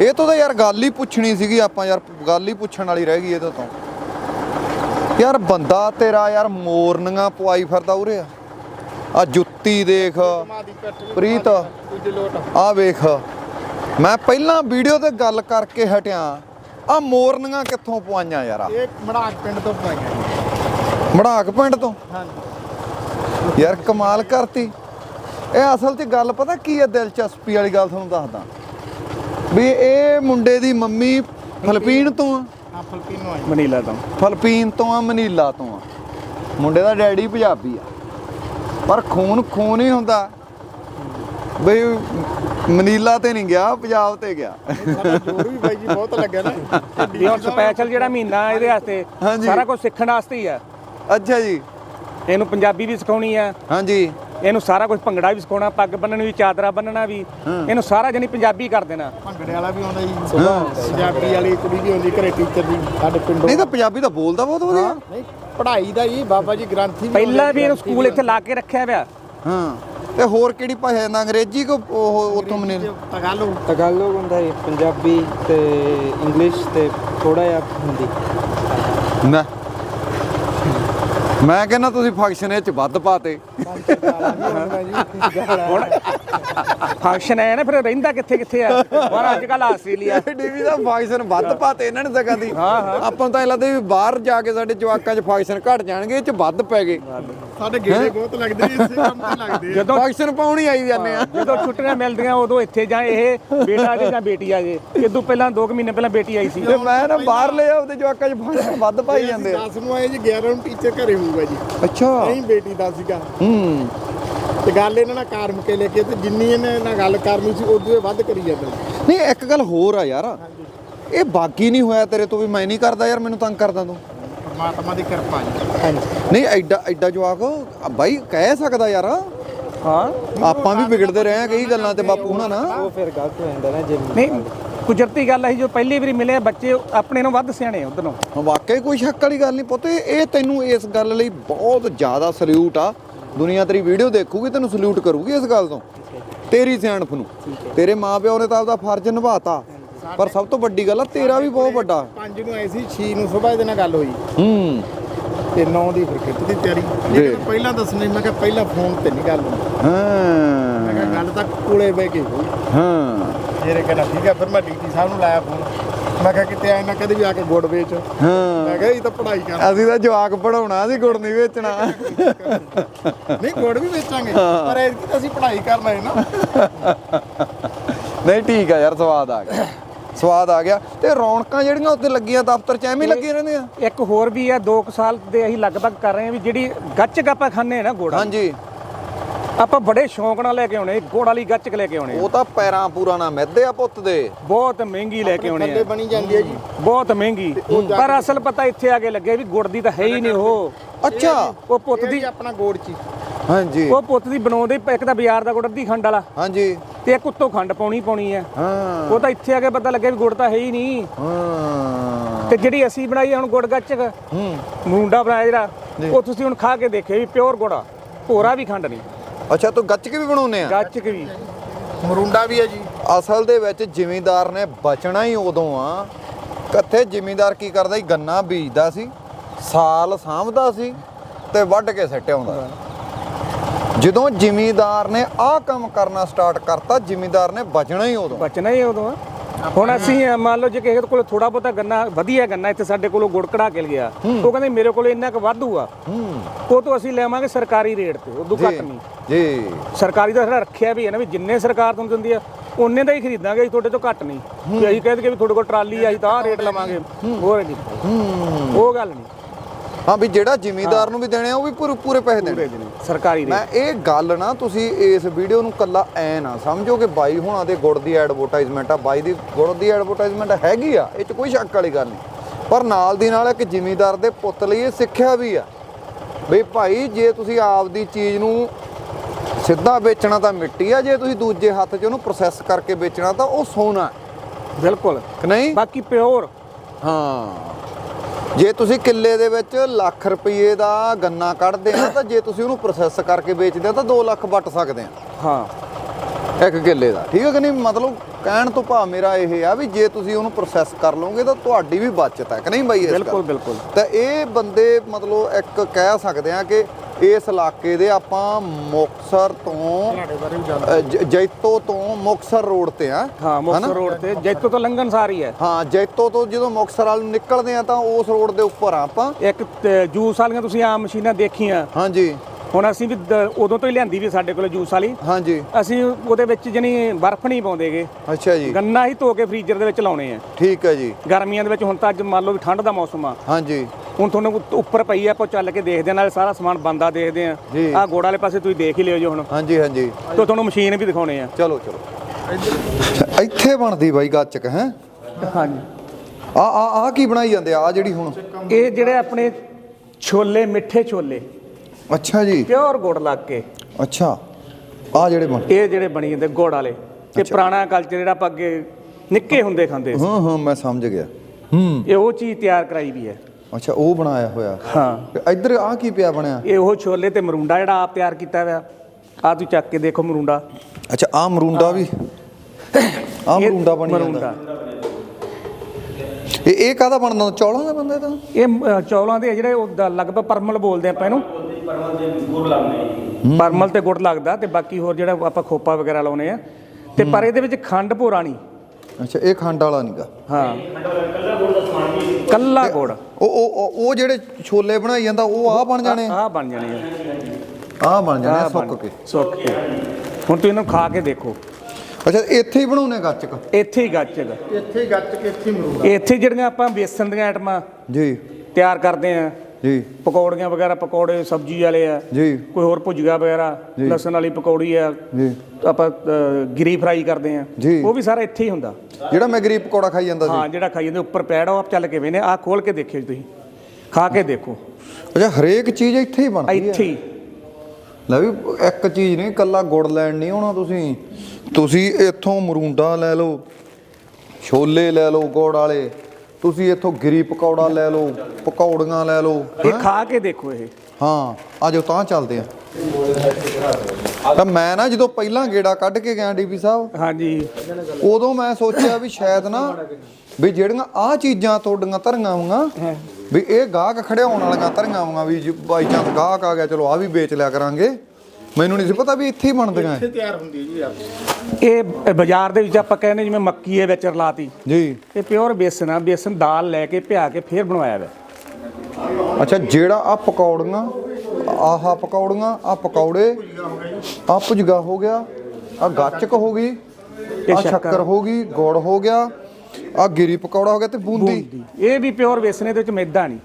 ਇਹ ਤੋਂ ਤਾਂ ਯਾਰ ਗੱਲ ਹੀ ਪੁੱਛਣੀ ਸੀਗੀ ਆਪਾਂ ਯਾਰ ਗੱਲ ਹੀ ਪੁੱਛਣ ਵਾਲੀ ਰਹਿ ਗਈ ਇਹਦੇ ਤੋਂ ਯਾਰ ਬੰਦਾ ਤੇਰਾ ਯਾਰ ਮੋਰਨੀਆਂ ਪਵਾਈ ਫਿਰਦਾ ਉਰੇ। ਆ ਆ ਜੁੱਤੀ ਦੇਖ ਪ੍ਰੀਤ ਆ ਵੇਖ। ਮੈਂ ਪਹਿਲਾਂ ਵੀਡੀਓ ਤੇ ਗੱਲ ਕਰਕੇ ਹਟਿਆ। ਆ ਮੋਰਨੀਆਂ ਕਿੱਥੋਂ ਪਵਾਈਆਂ ਯਾਰ ਆ ਇਹ ਮੜਾਕ ਪਿੰਡ ਤੋਂ ਪਾਈਆਂ ਜੀ। ਮੜਾਕ ਪਿੰਡ ਤੋਂ? ਹਾਂਜੀ। ਯਾਰ ਕਮਾਲ ਕਰਤੀ। ਇਹ ਅਸਲ 'ਚ ਗੱਲ ਪਤਾ ਕੀ ਹੈ ਦਿਲਚਸਪੀ ਵਾਲੀ ਗੱਲ ਤੁਹਾਨੂੰ ਦੱਸਦਾ। ਵੀ ਇਹ ਮੁੰਡੇ ਦੀ ਮੰਮੀ ਫਿਲੀਪੀਨ ਤੋਂ ਆ? ਆ ਫਲਪੀਨੋ ਆਈ। ਮਨੀਲਾ ਤੋਂ। ਫਿਲੀਪੀਨ ਤੋਂ ਆ ਮਨੀਲਾ ਤੋਂ ਆ। ਮੁੰਡੇ ਦਾ ਡੈਡੀ ਪੰਜਾਬੀ ਆ। ਪਰ ਖੂਨ ਖੂਨ ਹੀ ਹੁੰਦਾ। ਬਈ ਮਨੀਲਾ ਤੇ ਨਹੀਂ ਗਿਆ ਪੰਜਾਬ ਤੇ ਗਿਆ। ਸਾਡਾ ਜੋਰ ਵੀ ਬਾਈ ਜੀ ਬਹੁਤ ਲੱਗਿਆ ਨਾ ਵੀ ਹੁਣ ਸਪੈਸ਼ਲ ਜਿਹੜਾ ਮਹੀਨਾ ਇਹਦੇ ਵਾਸਤੇ ਹਾਂਜੀ। ਸਾਰਾ ਕੁਝ ਸਿੱਖਣ ਵਾਸਤੇ ਹੀ ਆ। ਅੱਛਾ ਜੀ। ਇਹਨੂੰ ਪੰਜਾਬੀ ਵੀ ਸਿਖਾਉਣੀ ਆ। ਹਾਂਜੀ। ਇਹਨੂੰ ਸਾਰਾ ਕੁਝ ਭੰਗੜਾ ਵੀ ਸਿਖਾਉਣਾ ਪੱਗ ਬੰਨਣ ਵੀ ਚਾਦਰਾ ਬੰਨਣਾ ਵੀ। ਇਹਨੂੰ ਸਾਰਾ ਜਣੀ ਪੰਜਾਬੀ ਕਰ ਦੇਣਾ। ਭੰਗੜੇ ਵਾਲਾ ਵੀ ਆਉਂਦਾ ਜੀ। ਪੰਜਾਬੀ ਵਾਲੀ ਕੁੜੀ ਵੀ ਆਉਂਦੀ ਘਰੇ ਟੀਚਰ ਵੀ ਸਾਡੇ ਪਿੰਡੋਂ। ਨਹੀਂ ਤਾਂ ਪੰਜਾਬੀ ਤਾਂ ਬੋਲਦਾ ਬਹੁਤ ਵਧੀਆ। ਨਹੀਂ ਪੜ੍ਹਾਈ ਦਾ ਜੀ ਬਾਬਾ ਜੀ ਗ੍ਰੰਥੀ ਵੀ ਪਹਿਲਾਂ ਵੀ ਇਹਨੂੰ ਸਕੂਲ ਇੱਥੇ ਲਾ ਕੇ ਰੱਖਿਆ ਪਿਆ ਹਾਂ ਤੇ ਹੋਰ ਕਿਹੜੀ ਭਾਸ਼ਾ ਹੈ? ਅੰਗਰੇਜ਼ੀ ਕੋ ਉਹ ਉਤੋਂ ਮਨੀਲਾ ਤਗਾਲੋ। ਤਗਾਲੋਗ ਹੁੰਦਾ ਹੈ ਪੰਜਾਬੀ ਤੇ ਇੰਗਲਿਸ਼ ਤੇ ਥੋੜਾ ਜਿਹਾ ਹਿੰਦੀ। ਨਾ। ਮੈਂ ਕਹਿੰਦਾ ਤੁਸੀਂ ਫੰਕਸ਼ਨ ਇਹ ਚ ਵੱਧ ਪਾਤੇ। ਹੁਣ ਫੰਕਸ਼ਨ ਹੈ ਨਾ ਫਿਰ ਰਹਿੰਦਾ ਕਿੱਥੇ ਕਿੱਥੇ ਆ? ਹੁਣ ਅੱਜ ਕੱਲ ਆਸਟ੍ਰੇਲੀਆ। ਟੀਵੀ ਦਾ ਫੰਕਸ਼ਨ ਵੱਧ ਪਾਤੇ ਇਹਨਾਂ ਨੇ ਸਗਾਂ ਦੀ। ਆਪਾਂ ਨੂੰ ਤਾਂ ਇਹ ਲੱਗਦਾ ਵੀ ਬਾਹਰ ਜਾ ਕੇ ਸਾਡੇ ਜਵਾਕਾਂ 'ਚ ਫੰਕਸ਼ਨ ਘਟ ਜਾਣਗੇ ਇਹ 'ਚ ਵੱਧ ਪੈ ਗਏ। ਸਾਡੇ ਗੇੜੇ ਬਹੁਤ ਲੱਗਦੇ ਇਸੇ ਕੰਮ ਤੇ ਲੱਗਦੇ ਆ। ਜਦੋਂ ਫੰਕਸ਼ਨ ਪਾਉਣ ਹੀ ਆਈ ਜਾਂਦੇ ਆ। ਜਦੋਂ ਛੁੱਟੀਆਂ ਮਿਲਦੀਆਂ ਉਦੋਂ ਇੱਥੇ ਜਾਂ ਇਹ ਬੇਟਾ ਆ ਜੇ ਜਾਂ ਬੇਟੀ ਆ ਜੇ। ਇਦੋਂ ਪਹਿਲਾਂ 2 ਮਹੀਨੇ ਪਹਿਲਾਂ ਬੇਟੀ ਆਈ ਸੀ। ਤੇ ਮੈਂ ਨਾ ਬਾਹਰ ਲੈ ਆਪਦੇ ਜਵਾਕਾਂ 'ਚ ਫੰਕਸ਼ਨ ਵੱਧ ਪਾਈ ਜਾਂਦੇ ਆ। 10 ਨੂੰ ਆਏ ਜੀ 11 ਨੂੰ ਟੀਚਰ ਘਰੇ ਹੋਊਗਾ ਜੀ। ਅੱਛਾ। ਨਹੀਂ ਬੇਟੀ ਦਾ ਸੀਗਾ। ਹੂੰ। ਤੇ ਗੱਲ ਇਹਨਾਂ ਨਾਲ ਕਾਰਮ ਕੇ ਲੈ ਕੇ ਤੇ ਜਿੰਨੀ ਇਹਨੇ ਨਾਲ ਗੱਲ ਕਰਨੀ ਸੀ ਉਦੋਂ ਇਹ ਵੱਧ ਕਰੀ ਜਾਂਦਾ ਨਹੀਂ ਇੱਕ ਗੱਲ ਹੋਰ ਆ ਯਾਰ। ਇਹ ਬਾਕੀ ਨਹੀਂ ਹੋਇਆ ਤੇਰੇ ਤੋਂ ਵੀ ਮੈਂ ਨਹੀਂ ਕਰਦਾ ਯਾਰ ਮੈਨੂੰ ਤੰਗ ਕਰਦਾ ਤੂੰ। ਪਰਮਾਤਮਾ ਦੀ ਕਿਰਪਾ ਜੀ। ਹਾਂਜੀ। ਨਹੀਂ ਐਡਾ ਐਡਾ ਜਵਾਕ ਆ ਬਾਈ ਕਹਿ ਸਕਦਾ ਯਾਰ। ਹਾਂ। ਆਪਾਂ ਵੀ ਵਿਗੜਦੇ ਰਹੇ ਆ ਕਈ ਗੱਲਾਂ ਤੇ ਬਾਪੂ ਹੁਣਾਂ ਨਾ ਉਹ ਫਿਰ ਗਲਤ ਹੋ ਜਾਂਦਾ ਨਾ ਜਿਮ ਨਹੀਂ ਕੁਦਰਤੀ ਗੱਲ ਹੈ ਜੋ ਪਹਿਲੀ ਵਾਰੀ ਮਿਲੇ ਬੱਚੇ ਆਪਣੇ ਨੂੰ ਵੱਧ ਸਿਆਣੇ ਉਧਰ। ਨੂੰ ਵਾਕਈ ਕੋਈ ਸ਼ੱਕ ਵਾਲੀ ਗੱਲ ਨਹੀਂ ਪੁੱਤ ਇਹ ਇਹ ਤੈਨੂੰ ਇਸ ਗੱਲ ਲਈ ਬਹੁਤ ਜ਼ਿਆਦਾ ਸਲੂਟ ਆ। ਦੁਨੀਆ ਤੇਰੀ ਵੀਡੀਓ ਦੇਖੂਗੀ ਤੈਨੂੰ ਸਲੂਟ ਕਰੂਗੀ ਇਸ ਗੱਲ ਤੋਂ। ਤੇਰੀ ਸਿਆਣਪ ਨੂੰ। ਤੇਰੇ ਮਾਪਿਓ ਨੇ ਤਾਂ ਆਪਦਾ ਫਰਜ਼ ਨਿਭਾਤਾ। ਪਰ ਸਭ ਤੋਂ ਵੱਡੀ ਗੱਲ ਆ ਤੇਰਾ ਵੀ ਬਹੁਤ ਵੱਡਾ। ਪੰਜ ਨੂੰ ਆਈ ਸੀ 6 ਨੂੰ ਸਵੇਰ ਇਹਦੇ ਨਾਲ ਗੱਲ ਹੋਈ। ਹੂੰ। ਤੇ 9 ਦੀ ਫਿਰ ਕਿੱਟ ਦੀ ਤਿਆਰੀ। ਜੀ। ਲੇਕਿਨ ਪਹਿਲਾਂ ਦੱਸਣੀ ਮੈਂ ਕਿਹਾ ਪਹਿਲਾਂ ਫੋਨ ਤੇ ਨਹੀਂ ਗੱਲ ਹੋਣੀ ਮੈਂ ਕਿਹਾ ਹਾਂ ਗੱਲ ਤਾਂ ਕੋਲੇ ਬਹਿ ਕੇ ਹੋਈ। ਹਾਂ। ਮੇਰੇ ਕਹਿੰਦਾ ਠੀਕ ਆ ਫਿਰ ਮੈਂ ਡੀਟੀ ਸਾਹਿਬ ਨੂੰ ਲਾਇਆ ਫੋਨ। ਮੈਂ ਕਿਹਾ ਕਿਤੇ ਆਏ ਨਾ ਕਦੇ ਵੀ ਆ ਕੇ ਗੁੜ ਵੇਚ। ਹਾਂ। ਮੈਂ ਕਿਹਾ ਇਹ ਤਾਂ ਪੜ੍ਹਾਈ ਕਰ ਅਸੀਂ ਤਾਂ ਜਵਾਕ ਪੜਾਉਣਾ ਸੀ ਗੁੜ ਨਹੀਂ ਵੇਚਣਾ। ਨਹੀਂ ਗੁੜ ਵੀ ਵੇਚਾਂਗੇ ਪਰ ਇਹ ਤਾਂ ਅਸੀਂ ਪੜ੍ਹਾਈ ਕਰਨਾ ਹੈ ਨਾ। ਨਹੀਂ ਠੀਕ ਆ ਯਾਰ ਸਵਾਦ ਆ ਗਿਆ। ਸਵਾਦ ਆ ਗਿਆ ਤੇ ਰੌਣਕਾਂ ਜਿਹੜੀਆਂ ਉੱਤੇ ਲੱਗੀਆਂ ਦਫ਼ਤਰ 'ਚ ਐਵੇਂ ਲੱਗੀਆਂ ਰਹਿੰਦੀਆਂ। ਇੱਕ ਹੋਰ ਵੀ ਆ 2 ਸਾਲ ਦੇ ਅਸੀਂ ਲਗਭਗ ਕਰ ਰਹੇ ਹਾਂ ਵੀ ਜਿਹੜੀ ਖਾਂਦੇ ਆ ਨਾ ਗੋੜਾ ਹਾਂਜੀ। ਆਪਾਂ ਬੜੇ ਸ਼ੌਂਕ ਨਾਲ ਲੈ ਕੇ ਆਉਣੇ ਗੋੜ ਵਾਲੀ ਗੱਚਕ ਲੈ ਕੇ ਆਉਣੇ ਉਹ ਤਾਂ ਪੈਰਾਂ ਪੂਰਾ ਨਾ ਮਿੱਦੇ ਆ ਪੁੱਤ ਦੇ। ਬਹੁਤ ਮਹਿੰਗੀ ਲੈ ਕੇ ਆਉਣੇ ਆ ਬਣੀ ਜਾਂਦੀ ਹੈ ਜੀ। ਬਹੁਤ ਮਹਿੰਗੀ। ਪਰ ਅਸਲ ਪਤਾ ਇੱਥੇ ਆ ਕੇ ਲੱਗੇ ਵੀ ਗੁੜ ਦੀ ਤਾਂ ਹੈ ਹੀ ਨਹੀਂ ਉਹ। ਅੱਛਾ। ਉਹ ਪੁੱਤ ਦੀ ਆਪਣਾ ਗੋੜ ਚ। ਹਾਂਜੀ। ਉਹ ਪੁੱਤ ਦੀ ਬਣਾਉਂਦੇ ਇੱਕ ਤਾਂ ਬਾਜ਼ਾਰ ਦਾ ਗੁੜ ਅੱਧੀ ਖੰਡ ਵਾਲਾ। ਹਾਂਜੀ। ਤੇ ਇੱਕ ਉੱਤੋਂ ਖੰਡ ਪਾਉਣੀ ਪਾਉਣੀ ਆ ਹਾਂ। ਉਹ ਤਾਂ ਇੱਥੇ ਆ ਕੇ ਪਤਾ ਲੱਗਿਆ ਵੀ ਗੁੜ ਤਾਂ ਹੈ ਹੀ ਨਹੀਂ। ਹਾਂ। ਤੇ ਜਿਹੜੀ ਅਸੀਂ ਬਣਾਈ ਹੁਣ ਗੁੜ ਗੱਚਕ ਹੂੰ। ਮੁੰਡਾ ਬਣਾਇਆ ਜਿਹੜਾ ਉਹ ਤੁਸੀਂ ਹੁਣ ਖਾ ਕੇ ਦੇਖਿਓ ਵੀ ਪਿਓਰ ਗੁੜ ਆ। ਭੋਰਾ ਵੀ ਖੰਡ ਨਹੀਂ। ਅੱਛਾ ਤੂੰ ਗੱਚ ਕੇ ਵੀ ਬਣਾਉਨੇ ਆ? ਗੱਚਕ ਵੀ। ਮਰੂੰਡਾ ਵੀ ਹੈ ਜੀ। ਅਸਲ ਦੇ ਵਿੱਚ ਜ਼ਿਮੀਂਦਾਰ ਨੇ ਬਚਣਾ ਹੀ ਉਦੋਂ ਆ। ਕਿੱਥੇ ਜ਼ਿਮੀਂਦਾਰ ਕੀ ਕਰਦਾ ਸੀ? ਗੰਨਾ ਬੀਜਦਾ ਸੀ ਸਾਲ ਸਾਂਭਦਾ ਸੀ ਤੇ ਵੱਢ ਕੇ ਸਿੱਟ ਆਉਂਦਾ। ਜਦੋਂ ਜ਼ਿਮੀਂਦਾਰ ਨੇ ਆਹ ਕੰਮ ਕਰਨਾ ਸਟਾਰਟ ਕਰਤਾ ਜ਼ਿਮੀਂਦਾਰ ਨੇ ਬਚਣਾ ਹੀ ਉਦੋਂ। ਬਚਣਾ ਹੀ ਉਦੋਂ ਆ। ਹੁਣ ਅਸੀਂ ਅ, ਮੰਨ ਲਓ ਜੇ ਕਿਸੇ ਕੋਲ ਥੋੜਾ ਬਹੁਤਾ ਗੰਨਾ ਵਧੀਆ ਗੰਨਾ ਇੱਥੇ ਸਾਡੇ ਕੋਲੋਂ ਗੁੜ ਕਢਾ ਕੇ ਗਿਆ ਉਹ ਕਹਿੰਦੇ ਮੇਰੇ ਕੋਲ ਇੰਨਾ ਕੁ ਵਾਧੂ ਆ। ਹੂੰ। ਉਹ ਤੋਂ ਅਸੀਂ ਲੈਵਾਂਗੇ ਸਰਕਾਰੀ ਰੇਟ ਤੇ ਉਦੋਂ ਘੱਟ ਨਹੀਂ। ਜੀ। ਸਰਕਾਰੀ ਦਾ ਸਾਡਾ ਰੱਖਿਆ ਵੀ ਹੈ ਨਾ ਵੀ ਜਿੰਨੇ ਸਰਕਾਰ ਤੁਹਾਨੂੰ ਦਿੰਦੀ ਆ ਉਹਨੇ ਦਾ ਹੀ ਖਰੀਦਾਂਗੇ ਅਸੀਂ ਤੁਹਾਡੇ ਤੋਂ ਘੱਟ ਨਹੀਂ। ਵੀ ਅਸੀਂ ਕਹਿ ਦਈਏ ਵੀ ਤੁਹਾਡੇ ਕੋਲ ਟਰਾਲੀ ਆ ਅਸੀਂ ਤਾਂ ਆਹ ਰੇਟ ਲਵਾਂਗੇ। ਹੋਰ ਨਹੀਂ। ਹੂੰ। ਉਹ ਗੱਲ ਨਹੀਂ। ਹਾਂ ਵੀ ਜਿਹੜਾ ਜ਼ਿਮੀਂਦਾਰ ਨੂੰ ਵੀ ਦੇਣੇ ਆ ਉਹ ਵੀ ਪੂਰੇ ਪੂਰੇ ਪੈਸੇ ਦੇਣੇ। ਸਰਕਾਰੀ ਰੇਟ ਮੈਂ ਇਹ ਗੱਲ ਨਾ ਤੁਸੀਂ ਇਸ ਵੀਡੀਓ ਨੂੰ ਕੱਲਾ ਐ ਨਾ ਸਮਝੋ ਕਿ ਬਾਈ ਹੁਣਾਂ ਦੇ ਗੁੜ ਦੀ ਐਡਵਰਟਾਈਜ਼ਮੈਂਟ ਆ ਬਾਈ ਦੀ ਗੁੜ ਦੀ ਐਡਵਰਟਾਈਜ਼ਮੈਂਟ ਹੈਗੀ ਆ ਇਹ ਚ ਕੋਈ ਸ਼ੱਕ ਵਾਲੀ ਗੱਲ ਨਹੀਂ। ਪਰ ਨਾਲ ਦੀ ਨਾਲ ਇੱਕ ਜ਼ਿਮੀਂਦਾਰ ਦੇ ਪੁੱਤ ਲਈ ਇਹ ਸਿੱਖਿਆ ਵੀ ਆ। ਬਈ ਭਾਈ ਜੇ ਤੁਸੀਂ ਆਪਦੀ ਚੀਜ਼ ਨੂੰ ਸਿੱਧਾ ਵੇਚਣਾ ਤਾਂ ਮਿੱਟੀ ਆ ਜੇ ਤੁਸੀਂ ਦੂਜੇ ਹੱਥ 'ਚ ਉਹਨੂੰ ਪ੍ਰੋਸੈਸ ਕਰਕੇ ਵੇਚਣਾ ਤਾਂ ਉਹ ਸੋਨਾ। ਬਿਲਕੁਲ। ਨਹੀਂ? ਬਾਕੀ ਪਿਓਰ ਹਾਂ। ਜੇ ਤੁਸੀਂ ਕਿੱਲੇ ਦੇ ਵਿੱਚ ਲੱਖ ਰੁਪਏ ਦਾ ਗੰਨਾ ਕੱਢਦੇ ਆ ਤਾਂ ਜੇ ਤੁਸੀਂ ਉਹਨੂੰ ਪ੍ਰੋਸੈਸ ਕਰਕੇ ਵੇਚਦੇ ਆ ਤਾਂ 2 ਲੱਖ ਵੱਟ ਸਕਦੇ ਆ। ਹਾਂ। ਇੱਕ ਕਿੱਲੇ ਦਾ। ਠੀਕ ਹੈ ਕਿ ਨਹੀਂ? ਮਤਲਬ ਕਹਿਣ ਤੋਂ ਭਾਵ ਮੇਰਾ ਇਹ ਆ ਵੀ ਜੇ ਤੁਸੀਂ ਉਹਨੂੰ ਪ੍ਰੋਸੈਸ ਕਰ ਲਓਗੇ ਤਾਂ ਤੁਹਾਡੀ ਵੀ ਬਚਤ ਹੈ ਕਿ ਨਹੀਂ ਬਾਈ? ਬਿਲਕੁਲ ਬਿਲਕੁਲ। ਤਾਂ ਇਹ ਬੰਦੇ ਮਤਲਬ ਇੱਕ ਕਹਿ ਸਕਦੇ ਆ ਕਿ ਇਸ ਇਲਾਕੇ ਦੇ ਆਪਾਂ ਮੁਕਸਰ ਤੋਂ ਜੈਤੋ ਤੋਂ ਮੁਕਸਰ ਰੋਡ ਤੇ ਆ। ਹਾਂ ਮੁਕਤਸਰ ਰੋਡ ਤੇ। ਜੈਤੋ ਤੋਂ ਲੰਘਣ ਸਾਰੀ ਹੈ। ਹਾਂ ਜੈਤੋ ਤੋਂ ਜਦੋਂ ਮੁਕਸਰ ਵੱਲ ਨਿਕਲਦੇ ਆ ਤਾਂ ਉਸ ਰੋਡ ਦੇ ਉੱਪਰ ਆ ਆਪਾਂ। ਇੱਕ ਜੂਸ ਵਾਲੀਆਂ ਤੁਸੀਂ ਆਮ ਮਸ਼ੀਨਾਂ ਦੇਖੀਆਂ। ਹਾਂਜੀ। ਹੁਣ ਅਸੀਂ ਵੀ ਉਦੋਂ ਤੋਂ ਹੀ ਲਿਆਂਦੀ ਵੀ ਸਾਡੇ ਕੋਲ ਜੂਸ ਵਾਲੀ। ਹਾਂਜੀ। ਅਸੀਂ ਉਹਦੇ ਵਿੱਚ ਜਣੀ ਬਰਫ਼ ਨਹੀਂ ਪਾਉਂਦੇਗੇ। ਅੱਛਾ ਜੀ। ਗੰਨਾ ਹੀ ਧੋ ਕੇ ਫ੍ਰੀਜ਼ਰ ਦੇ ਵਿੱਚ ਲਾਉਣੇ ਆ। ਠੀਕ ਹੈ ਜੀ। ਗਰਮੀਆਂ ਦੇ ਵਿੱਚ ਹੁਣ ਤਾਂ ਅੱਜ ਮੰਨ ਲਓ ਵੀ ਠੰਡ ਦਾ ਮੌਸਮ ਆ। ਹਾਂਜੀ। ਹੁਣ ਤੁਹਾਨੂੰ ਉੱਪਰ ਪਈ ਆ ਆਪਾਂ ਚੱਲ ਕੇ ਦੇਖਦੇ ਆ ਨਾਲ ਸਾਰਾ ਸਮਾਨ ਬੰਦਾ ਦੇਖਦੇ ਆ। ਜੀ। ਆਹ ਗੋੜ ਵਾਲੇ ਪਾਸੇ ਤੁਸੀਂ ਦੇਖ ਹੀ ਲਿਓ ਜੋ ਹੁਣ। ਹਾਂਜੀ ਹਾਂਜੀ। ਤੇ ਤੁਹਾਨੂੰ ਮਸ਼ੀਨ ਵੀ ਦਿਖਾਉਣੇ ਆ। ਚਲੋ ਚਲੋ। ਇੱਥੇ ਬਣਦੀ ਬਾਈ ਗੱਚਕ ਹੈ? ਹਾਂਜੀ। ਆ ਆ ਆ ਕੀ ਬਣਾਈ ਜਾਂਦੇ ਆ? ਆਹ ਜਿਹੜੀ ਹੁਣ? ਇਹ ਜਿਹੜੇ ਆਪਣੇ ਛੋਲੇ ਮਿੱਠੇ ਛੋਲੇ। ਅੱਛਾ ਜੀ। ਪਿਓਰ ਗੁੜ ਲੱਗ ਕੇ। ਅੱਛਾ। ਆ ਜਿਹੜੇ ਬਣ ਇਹ ਜਿਹੜੇ ਬਣੀ ਜਾਂਦੇ ਗੁੜ ਵਾਲੇ। ਇਹ ਪੁਰਾਣਾ ਕਲਚਰ ਜਿਹੜਾ ਆਪਾਂ ਅੱਗੇ ਨਿੱਕੇ ਹੁੰਦੇ ਖਾਂਦੇ ਸੀ। ਹਾਂ ਹਾਂ ਮੈਂ ਸਮਝ ਗਿਆ। ਹੂੰ। ਇਹ ਉਹ ਚੀਜ਼ ਤਿਆਰ ਕਰਾਈ ਵੀ ਹੈ। ਅੱਛਾ ਉਹ ਬਣਾਇਆ ਹੋਇਆ। ਹਾਂ। ਤੇ ਇੱਧਰ ਆ ਕੀ ਪਿਆ ਬਣਿਆ? ਇਹ ਉਹ ਛੋਲੇ ਤੇ ਮਰੂੰਡਾ ਜਿਹੜਾ ਆਪ ਤਿਆਰ ਕੀਤਾ ਹੋਇਆ। ਆ ਤੁਸੀਂ ਚੱਕ ਕੇ ਦੇਖੋ ਮਰੂੰਡਾ। ਅੱਛਾ ਆ ਮਰੂੰਡਾ ਵੀ। ਆ ਮਰੂੰਡਾ ਬਣੀ ਜਾਂਦਾ। ਮਰੂੰਡਾ। ਇਹ ਇਹ ਕਾਹਦਾ ਬਣਦਾ? ਚੌਲਾਂ ਦਾ ਬੰਦਾ ਤਾਂ? ਇਹ ਅ, ਚੌਲਾਂ ਦੇ ਆ ਜਿਹੜੇ ਉਹ ਦ- ਲਗਭਗ ਪਰਮਲ ਬੋਲਦੇ ਆਪਾਂ ਇਹਨੂੰ। ਪਰਮਲ ਤੇ ਗੁੜ ਲੱਗਦਾ। ਤੇ ਬਾਕੀ ਹੋਰ ਜਿਹੜਾ ਆਪਾਂ ਖੋਪਾ ਵਗੈਰਾ ਲਾਉਨੇ ਆ। ਤੇ ਪਰ ਇਹਦੇ ਵਿੱਚ ਖੰਡ ਭੋਰਾ ਨਹੀਂ ਅੱਛਾ ਇਹ ਖੰਡ ਵਾਲਾ ਨਹੀਂਗਾ ਹਾਂ। ਕੱਲਾ ਗੁੜ। ਉਹ ਉਹ ਉਹ- ਉਹ ਜਿਹੜੇ ਛੋਲੇ ਬਣਾਈ ਜਾਂਦਾ ਉਹ ਆ ਬਣ ਜਾਣੇ ਆਹ ਬਣ ਜਾਣੇ ਆ। ਆ ਬਣ ਜਾਣੇ ਆ ਸੁੱਕ ਕੇ। ਸੁੱਕ ਕੇ। ਹੁਣ ਤੁਸੀਂ ਇਹਨੂੰ ਖਾ ਕੇ ਦੇਖੋ। ਅੱਛਾ ਇੱਥੇ ਹੀ ਬਣਾਉਣੇ ਗੱਚਕ? ਇੱਥੇ ਹੀ ਗੱਚਕ। ਇੱਥੇ ਹੀ ਗੱਚ ਕੇ ਇੱਥੇ ਹੀ ਇੱਥੇ ਜਿਹੜੀਆਂ ਆਪਾਂ ਬੇਸਨ ਦੀਆਂ ਆਈਟਮਾਂ ਜੀ। ਤਿਆਰ ਕਰਦੇ ਆ ਜੀ। ਪਕੌੜੀਆਂ ਵਗੈਰਾ ਪਕੌੜੇ ਸਬਜ਼ੀ ਵਾਲੇ ਆ। ਜੀ। ਕੋਈ ਹੋਰ ਭੁਜੀਆ ਵਗੈਰਾ ਲਸਣ ਵਾਲੀ ਪਕੌੜੀ ਆ। ਜੀ। ਆਪਾਂ ਗਿਰੀ ਫਰਾਈ ਕਰਦੇ ਆ। ਉਹ ਵੀ ਸਾਰਾ ਇੱਥੇ ਹੀ ਹੁੰਦਾ। ਜਿਹੜਾ ਮੈਂ ਗਰੀਬ ਪਕੌੜਾ ਖਾਈ ਜਾਂਦਾ ਸੀ। ਹਾਂ ਜਿਹੜਾ ਖਾਈ ਜਾਂਦੇ ਉੱਪਰ ਪੈੜ ਉਹ ਆਪ ਚੱਲ ਕੇ ਵੇਨੇ ਆ। ਖੋਲ ਕੇ ਦੇਖਿਓ ਤੁਸੀਂ। ਖਾ ਕੇ ਦੇਖੋ। ਅੱਛਾ ਹਰੇਕ ਚੀਜ਼ ਇੱਥੇ ਹੀ ਬਣਦੀ ਹੈ। ਇੱਥੇ ਹੀ। ਲੈ ਵੀ ਇੱਕ ਚੀਜ਼ ਨਹੀਂ ਕੱਲਾ ਗੁੜ ਲੈਣ ਨਹੀਂ ਆਉਣਾ ਤੁਸੀਂ। ਤੁਸੀਂ ਇੱਥੋਂ ਮਰੂੰਡਾ ਲੈ ਲਓ ਛੋਲੇ ਲੈ ਲਓ ਗੁੜ ਵਾਲੇ। ਤੁਸੀਂ ਇੱਥੋਂ ਗਿਰੀ ਪਕੌੜਾ ਲੈ ਲਓ ਪਕੌੜੀਆਂ ਲੈ ਲਓ ਇਹ ਖਾ ਕੇ ਦੇਖੋ ਇਹ। ਹਾਂ ਆਜੋ ਤਾਂ ਚੱਲਦੇ ਆ। ਤਾਂ ਮੈਂ ਨਾ ਜਦੋਂ ਪਹਿਲਾਂ ਗੇੜਾ ਕੱਢ ਕੇ ਗਿਆ ਡੀਪੀ ਸਾਹਿਬ ਹਾਂਜੀ। ਉਦੋਂ ਮੈਂ ਸੋਚਿਆ ਵੀ ਸ਼ਾਇਦ ਨਾ ਵੀ ਜਿਹੜੀਆਂ ਆ ਚੀਜ਼ਾਂ ਤੁਹਾਡੀਆਂ ਧਰੀਆਂ ਹੋਈਆਂ ਵੀ ਇਹ ਗਾਹਕ ਖੜਿਆਉਣ ਵਾਲੀਆਂ ਧਰੀਆਂ ਹੋਈਆਂ ਵੀ ਬਾਈ ਚਾਂਸ ਗਾਹਕ ਆ ਗਿਆ ਚਲੋ ਆ ਵੀ ਵੇਚ ਲਿਆ ਕਰਾਂਗੇ। ਮੈਨੂੰ ਨਹੀਂ ਸੀ ਪਤਾ ਵੀ ਇੱਥੇ ਹੀ ਬਣਦੀਆਂ ਇੱਥੇ ਤਿਆਰ ਹੁੰਦੀ ਹੈ ਜੀ ਆਪ। ਇਹ ਬਾਜ਼ਾਰ ਦੇ ਵਿੱਚ ਆਪਾਂ ਕਹਿੰਦੇ ਜਿਵੇਂ ਮੱਕੀ ਇਹ ਵਿੱਚ ਰਲਾਤੀ। ਜੀ। ਇਹ ਪਿਓਰ ਬੇਸਨ ਆ ਬੇਸਨ ਦਾਲ ਲੈ ਕੇ ਭਿਆ ਕੇ ਫੇਰ ਬਣਵਾਇਆ ਹੋਇਆ ਅੱਛਾ ਜਿਹੜਾ ਆ ਪਕੌੜੀਆਂ ਆਹਾ ਪਕੌੜੀਆਂ ਆ ਪਕੌੜੇ ਆ ਭੁਜਗਾ ਹੋ ਗਿਆ ਆ ਗੱਚਕ ਹੋ ਗਈ ਆ ਸ਼ੱਕਰ। ਹੋ ਗਈ ਗੁੜ ਹੋ ਗਿਆ ਆ ਗਿਰੀ ਪਕੌੜਾ ਹੋ ਗਿਆ ਤੇ ਬੂੰਦੀ। ਇਹ ਵੀ ਪਿਓਰ ਬੇਸਨ ਇਹਦੇ ਵਿੱਚ ਮੈਦਾ ਨਹੀਂ।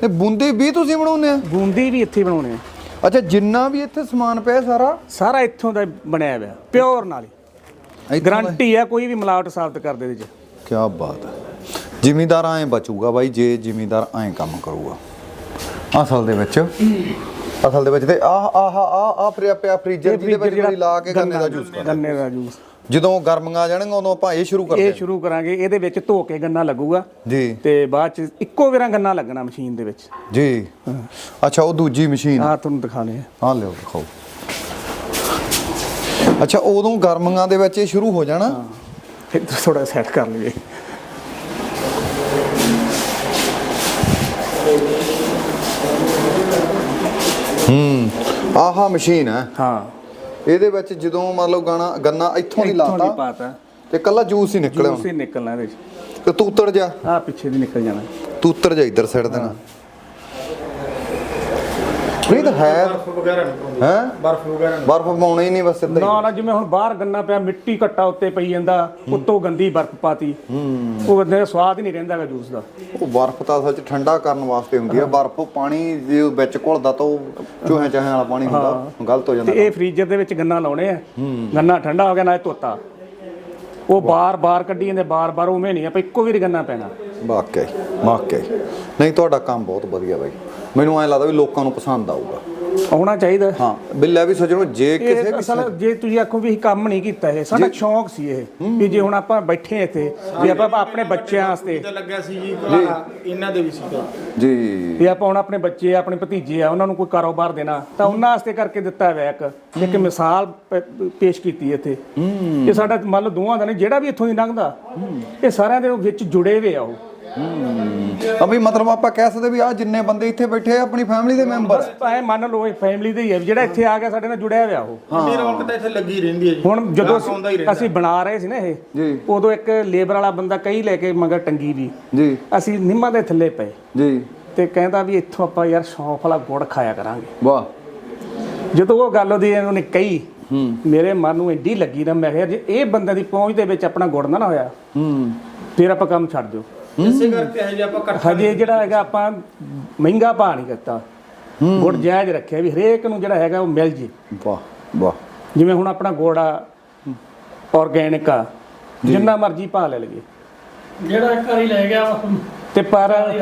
ਤੇ ਬੂੰਦੀ ਵੀ ਤੁਸੀਂ ਬਣਾਉਂਦੇ ਆ? ਬੂੰਦੀ ਵੀ ਇੱਥੇ ਹੀ ਬਣਾਉਣੇ ਆ। ਅੱਛਾ ਜਿੰਨਾ ਵੀ ਇੱਥੇ ਸਮਾਨ ਪਿਆ ਸਾਰਾ? ਸਾਰਾ ਇੱਥੋਂ ਦਾ ਬਣਾਇਆ ਹੋਇਆ ਪਿਓਰ ਨਾਲ ਹੀ। ਗਾਰੰਟੀ ਆ ਕੋਈ ਵੀ ਮਿਲਾਵਟ ਸਾਬਤ ਕਰਦੇ ਇਹਦੇ ਵਿੱਚ ਕੀ ਬਾਤ ਹੈ। ਜ਼ਿਮੀਦਾਰ ਐਂ ਬਚੂਗਾ ਬਾਈ ਜੇ ਜ਼ਿਮੀਦਾਰ ਐਂ ਕੰਮ ਕਰੂਗਾ। ਅਸਲ ਦੇ ਵਿੱਚ ਅਸਲ ਦੇ ਵਿੱਚ ਤੇ ਆਹ ਆਹ ਆਹ ਆ ਪਿਆ ਫ੍ਰੀਜ਼ਰ ਜਿਹਦੇ ਵਿੱਚ ਲਾ ਕੇ ਗੰਨੇ ਦਾ ਜੂਸ ਕਰ ਗੰਨੇ ਦਾ ਜੂਸ। ਜਦੋਂ ਗਰਮੀਆਂ ਆ ਜਾਣਗੀਆਂ ਉਦੋਂ ਆਪਾਂ ਇਹ ਸ਼ੁਰੂ ਕਰਦੇ ਇਹ ਸ਼ੁਰੂ ਕਰਾਂਗੇ ਇਹਦੇ ਵਿੱਚ ਧੋ ਕੇ ਗੰਨਾ ਲੱਗੂਗਾ। ਜੀ। ਤੇ ਬਾਅਦ ਚ ਇੱਕੋ ਵਾਰਾਂ ਗੰਨਾ ਲੱਗਣਾ ਮਸ਼ੀਨ ਦੇ ਵਿੱਚ। ਜੀ। ਅੱਛਾ ਉਹ ਦੂਜੀ ਮਸ਼ੀਨ। ਆਹ ਤੁਹਾਨੂੰ ਦਿਖਾਣੇ ਆ ਆ ਲਿਓ ਦਿਖਾਓ ਅੱਛਾ ਉਦੋਂ ਗਰਮੀਆਂ ਦੇ ਵਿੱਚ ਇਹ ਸ਼ੁਰੂ ਹੋ ਜਾਣਾ। ਫਿਰ ਥੋੜਾ ਸੈੱਟ ਕਰ ਲਈਏ। ਹੂੰ ਆਹਾ ਮਸ਼ੀਨ ਹੈ। ਹਾਂ। ਇਹਦੇ ਵਿੱਚ ਜਦੋਂ ਮੰਨ ਲਓ ਗਾਣਾ ਗੰਨਾ ਇੱਥੋਂ ਦੀ ਇੱਥੋਂ ਦੀ ਲਾਤਾ ਪਾਤਾ। ਤੇ ਕੱਲਾ ਜੂਸ ਹੀ ਨਿਕਲਿਆ ਜੂਸ ਹੀ ਨਿਕਲਣਾ ਇਹਦੇ ਚ ਤੇ ਤੂੰ ਉਤਰ ਜਾ। ਆਹ ਪਿੱਛੇ ਦੀ ਨਿਕਲ ਜਾਣਾ। ਤੂੰ ਉਤਰ ਜਾ ਇੱਧਰ ਸਿੱਟ ਪ੍ਰੀਤ ਹੈ? ਬਰਫ ਵਗੈਰਾ ਨਹੀਂ ਪਾਉਂਦੇ। ਹੈ? ਬਰਫ ਵਗੈਰਾ ਨਹੀਂ। ਬਰਫ਼ ਪਾਉਣਾ ਹੀ ਨਹੀਂ ਬਸ ਸਿੱਧਾ ਨਾ ਨਾ ਜਿਵੇਂ ਹੁਣ ਬਾਹਰ ਗੰਨਾ ਪਿਆ ਮਿੱਟੀ ਘੱਟਾ ਉੱਤੇ ਪਈ ਜਾਂਦਾ ਉੱਤੋਂ ਗੰਦੀ ਬਰਫ਼ ਪਾਤੀ। ਉਹ ਗੰਨੇ ਦਾ ਸਵਾਦ ਹੀ ਨਹੀਂ ਰਹਿੰਦਾਗਾ ਜੂਸ ਦਾ। ਹੀ ਉਹ ਬਰਫ਼ ਤਾਂ ਅਸਲ 'ਚ ਠੰਡਾ ਕਰਨ ਵਾਸਤੇ ਹੁੰਦੀ ਹੈ। ਬਰਫ਼ ਉਹ ਪਾਣੀ ਜੇ ਉਹ ਵਿੱਚ ਘੁਲਦਾ ਤਾਂ ਉਹ ਚੂਹੇ ਚਾਹੇ ਵਾਲਾ ਪਾਣੀ ਹੁੰਦਾ। ਗਲਤ ਹੋ ਤੇ ਜਾਂਦਾ ਇਹ ਫ੍ਰੀਜ਼ਰ ਦੇ ਵਿੱਚ ਗੰਨਾ ਲਾਉਣੇ ਆ। ਗੰਨਾ ਠੰਡਾ ਹੋ ਗਿਆ ਨਾ ਧੋਤਾ। ਉਹ ਬਾਰ-ਬਾਰ ਕੱਢੀ ਜਾਂਦੇ ਬਾਰ-ਬਾਰ ਉਵੇਂ ਨਹੀਂ। ਆਪਾਂ ਇੱਕੋ ਵਾਰੀ ਗੰਨਾ ਪੈਣਾ। ਵਾਕਈ ਵਾਕਈ। ਨਹੀਂ ਤੁਹਾਡਾ ਕੰਮ ਬਹੁਤ ਵਧੀਆ ਬਾਈ। ਮੈਨੂੰ ਐਂ ਲੱਗਦਾ ਵੀ ਲੋਕਾਂ ਨੂੰ ਪਸੰਦ ਆਊਗਾ। ਆਉਣਾ ਚਾਹੀਦਾ। ਹਾਂ ਬਿੱਲਾ ਵੀ ਸੋਚਣੋ ਜੇ ਕਿਸੇ ਇਹ ਵੀ ਅਸਲ ਜੇ ਤੁਸੀਂ ਆਖੋ ਵੀ ਅਸੀਂ ਕੰਮ ਨਹੀਂ ਕੀਤਾ ਇਹ ਸਾਡਾ ਸ਼ੌਂਕ ਸੀ ਇਹ ਵੀ ਜੇ ਹੁਣ ਆਪਾਂ ਬੈਠੇ ਇੱਥੇ ਵੀ ਆਪਾਂ ਆਪਣੇ ਬੱਚਿਆਂ ਵਾਸਤੇ ਤਾਂ ਲੱਗਿਆ ਸੀ ਜੀ ਇਹਨਾਂ ਦੇ ਵੀ ਸੀ ਜੀ। ਵੀ ਆਪਾਂ ਹੁਣ ਆਪਣੇ ਬੱਚੇ ਆਪਣੇ ਭਤੀਜੇ ਆ ਉਹਨਾਂ ਨੂੰ ਕੋਈ ਕਾਰੋਬਾਰ ਦੇਣਾ ਤਾਂ ਉਹਨਾਂ ਵਾਸਤੇ ਕਰਕੇ ਦਿੱਤਾ ਹੋਇਆ ਇੱਕ ਇੱਕ ਮਿਸਾਲ ਪੇਸ਼ ਕੀਤੀ ਇੱਥੇ। ਇਹ ਸਾਡਾ ਮੰਨ ਲਓ ਦੋਵਾਂ ਦਾ ਨਹੀਂ ਜਿਹੜਾ ਵੀ ਇੱਥੋਂ ਦੀ ਲੰਘਦਾ ਇਹ ਸਾਰਿਆਂ ਦੇ ਵਿੱਚ ਜੁੜੇ ਹੋਏ ਆ ਉਹ। ਆ ਵੀ ਮਤਲਬ ਆਪਾਂ ਕਹਿ ਸਕਦੇ ਵੀ ਆ ਜਿੰਨੇ ਬੰਦੇ ਇੱਥੇ ਬੈਠੇ ਆ ਆਪਣੀ ਫੈਮਿਲੀ ਦੇ ਮੈਂਬਰ ਐ ਮੰਨ ਲਓ ਇਹ ਫੈਮਿਲੀ ਦੇ ਹੀ ਹੈ ਜਿਹੜਾ ਇੱਥੇ ਆ ਗਿਆ ਸਾਡੇ ਨਾਲ ਜੁੜਿਆ ਹੋਇਆ ਉਹ। ਇਹ ਰੌਣਕ ਤਾਂ ਇੱਥੇ ਲੱਗੀ ਰਹਿੰਦੀ ਹੈ ਜੀ। ਹੁਣ ਜਦੋਂ ਗਾਹਕ ਆਉਂਦਾ ਹੀ ਅਸੀਂ- ਰਹਿੰਦਾ। ਅਸੀਂ ਬਣਾ ਰਹੇ ਸੀ ਨਾ ਇਹ ਜੀ। ਉਦੋਂ ਇੱਕ ਲੇਬਰ ਵਾਲਾ ਬੰਦਾ ਕਈ ਲੈ ਕੇ ਮਗਰ ਟੰਗੀ ਵੀ। ਜੀ। ਅਸੀਂ ਨਿੰਮਾਂ ਦੇ ਥੱਲੇ ਪਏ। ਜੀ। ਤੇ ਕਹਿੰਦਾ ਵੀ ਇੱਥੋਂ ਆਪਾਂ ਯਾਰ ਸ਼ੌਂਕ ਵਾਲਾ ਗੁੜ ਖਾਇਆ ਕਰਾਂਗੇ। ਵਾਹ। ਜਦੋਂ ਉਹ ਗੱਲ ਉਹਦੀ ਉਹਨੇ ਕਹੀ ਮੇਰੇ ਮਨ ਨੂੰ ਐਡੀ ਲੱਗੀ ਨਾ ਮੈਂ ਕਿਹਾ ਜੇ ਇਹ ਬੰਦੇ ਦੀ ਪਹੁੰਚ ਦੇ ਵਿੱਚ ਆਪਣਾ ਗੁੜ ਨਾ ਨਾ ਹੋਇਆ ਹੂੰ। ਫਿਰ ਆਪਾਂ ਕੰਮ ਛੱਡ ਦਿਓ। ਇਸੇ ਕਰਕੇ ਇਹ ਜੇ ਆਪਾਂ ਇਕੱਠਾ ਹਜੇ ਜਿਹੜਾ ਹੈਗਾ ਆਪਾਂ ਮਹਿੰਗਾ ਭਾਅ ਨਹੀਂ ਕਰਤਾ ਗੁੜ ਜਾਇਜ਼ ਰੱਖਿਆ ਵੀ ਹਰੇਕ ਨੂੰ ਜਿਹੜਾ ਹੈਗਾ ਉਹ ਮਿਲ ਜੇ। ਵਾਹ ਵਾਹ। ਜਿਵੇਂ ਹੁਣ ਆਪਣਾ ਗੁੜ ਆ ਆਰਗੈਨਿਕ ਆ ਜਿੰਨਾ ਮਰਜ਼ੀ ਭਾਅ ਲੈ ਲਈਏ। ਜਿਹੜਾ ਇੱਕ ਵਾਰੀ ਲੈ ਗਿਆ ਵਾ, ਤੇ ਪਰ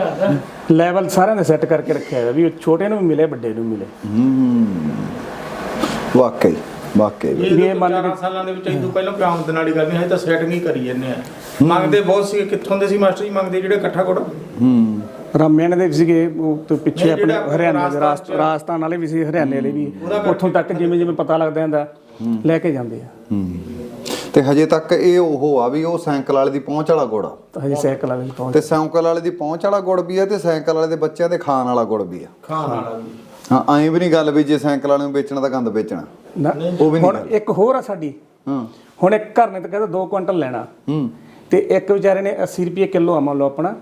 ਲੈਵਲ ਸਾਰਿਆਂ ਦੇ ਸੈੱਟ ਕਰਕੇ ਰੱਖਿਆ ਹੋਇਆ ਵੀ ਉਹ ਛੋਟੇ ਨੂੰ ਵੀ ਮਿਲੇ ਵੱਡੇ ਨੂੰ ਵੀ ਮਿਲੇ। ਵਾਕਈ ਵਾਕਈ। ਇਹ ਇਹ ਮੰਨ ਕੇ- ਸਾਲਾਂ ਦੇ ਵਿੱਚ ਇਦੋਂ ਪਹਿਲਾਂ ਕੋਈ ਆਮਦਨ ਵਾਲੀ ਗੱਲ ਨਹੀਂ ਹਜੇ ਤਾਂ ਸੈਟਿੰਗ ਹੀ ਕਰੀ ਜੰਨੇ ਆ। ਮੰਗਦੇ ਬਹੁਤ ਸੀ ਕਿੱਥੋਂ ਦੇ ਸੀ ਮਾਸਟਰ ਜੀ? ਮੰਗਦੇ ਜਿਹੜੇ ਇਕੱਠਾ ਕੋੜਾ ਹੂੰ। ਰਾਮੇਣ ਦੇ ਵੀ ਸੀਗੇ ਉਹ ਤੋਂ ਪਿੱਛੇ ਆਪਣੇ ਹਰਿਆਣੇ ਦੇ ਰਾਜਸਥਾਨ ਰਾਸਤ- ਚ- ਰਾਜਸਥਾਨ ਵਾਲੇ ਵੀ ਸੀ ਹਰਿਆਣੇ ਵਾਲੇ ਵੀ। ਉੱਥੋਂ ਤੱਕ ਜਿਵੇਂ ਜਿਵੇਂ ਪਤਾ ਲੱਗਦਾ ਜਾਂਦਾ ਲੈ ਕੇ ਜਾਂਦੇ ਆ। ਹੂੰ। ਤੇ ਹਜੇ ਤੱਕ ਇਹ ਉਹ ਆ ਵੀ ਉਹ ਸਾਈਕਲ ਵਾਲੇ ਦੀ ਪਹੁੰਚ ਵਾਲਾ ਗੁੜ ਆ। ਹਜੇ ਸਾਈਕਲ ਵਾਲੇ ਨੂੰ ਪਹੁੰਚ। ਤੇ ਸਾਈਕਲ ਵਾਲੇ ਦੀ ਪਹੁੰਚ ਵਾਲਾ ਗੁੜ ਵੀ ਆ ਤੇ ਸਾਈਕਲ ਵਾਲੇ ਦੇ ਬੱਚਿਆਂ ਦੇ ਖਾਣ ਵਾਲਾ ਗੁੜ ਵੀ ਆ। ਖਾਣ ਵਾਲਾ ਵੀ। ਹਾਂ ਐਂ ਵੀ ਨਹੀਂ ਗੱਲ ਵੀ ਜੇ ਸਾਈਕਲ ਵਾਲੇ ਨੂੰ ਵੇਚਣਾ ਤਾਂ ਗੰਦ ਵੇਚਣਾ। ਨਾ ਉਹ ਵੀ ਨਹੀਂ ਹੁਣ ਇੱਕ ਹੋਰ ਆ ਸਾਡੀ। ਹਾਂ। ਹੁਣ ਇੱਕ ਘਰ ਨੇ ਤਾਂ ਕਹਿੰਦਾ 2 ਕੁਇੰਟਲ ਲੈਣਾ। ਹੂੰ। ਤੇ ਇੱਕ ਵਿਚਾਰੇ ਨੇ 80 ਰੁਪਏ ਕਿਲੋ ਆ ਮੰਨ ਲਓ ਆਪਣਾ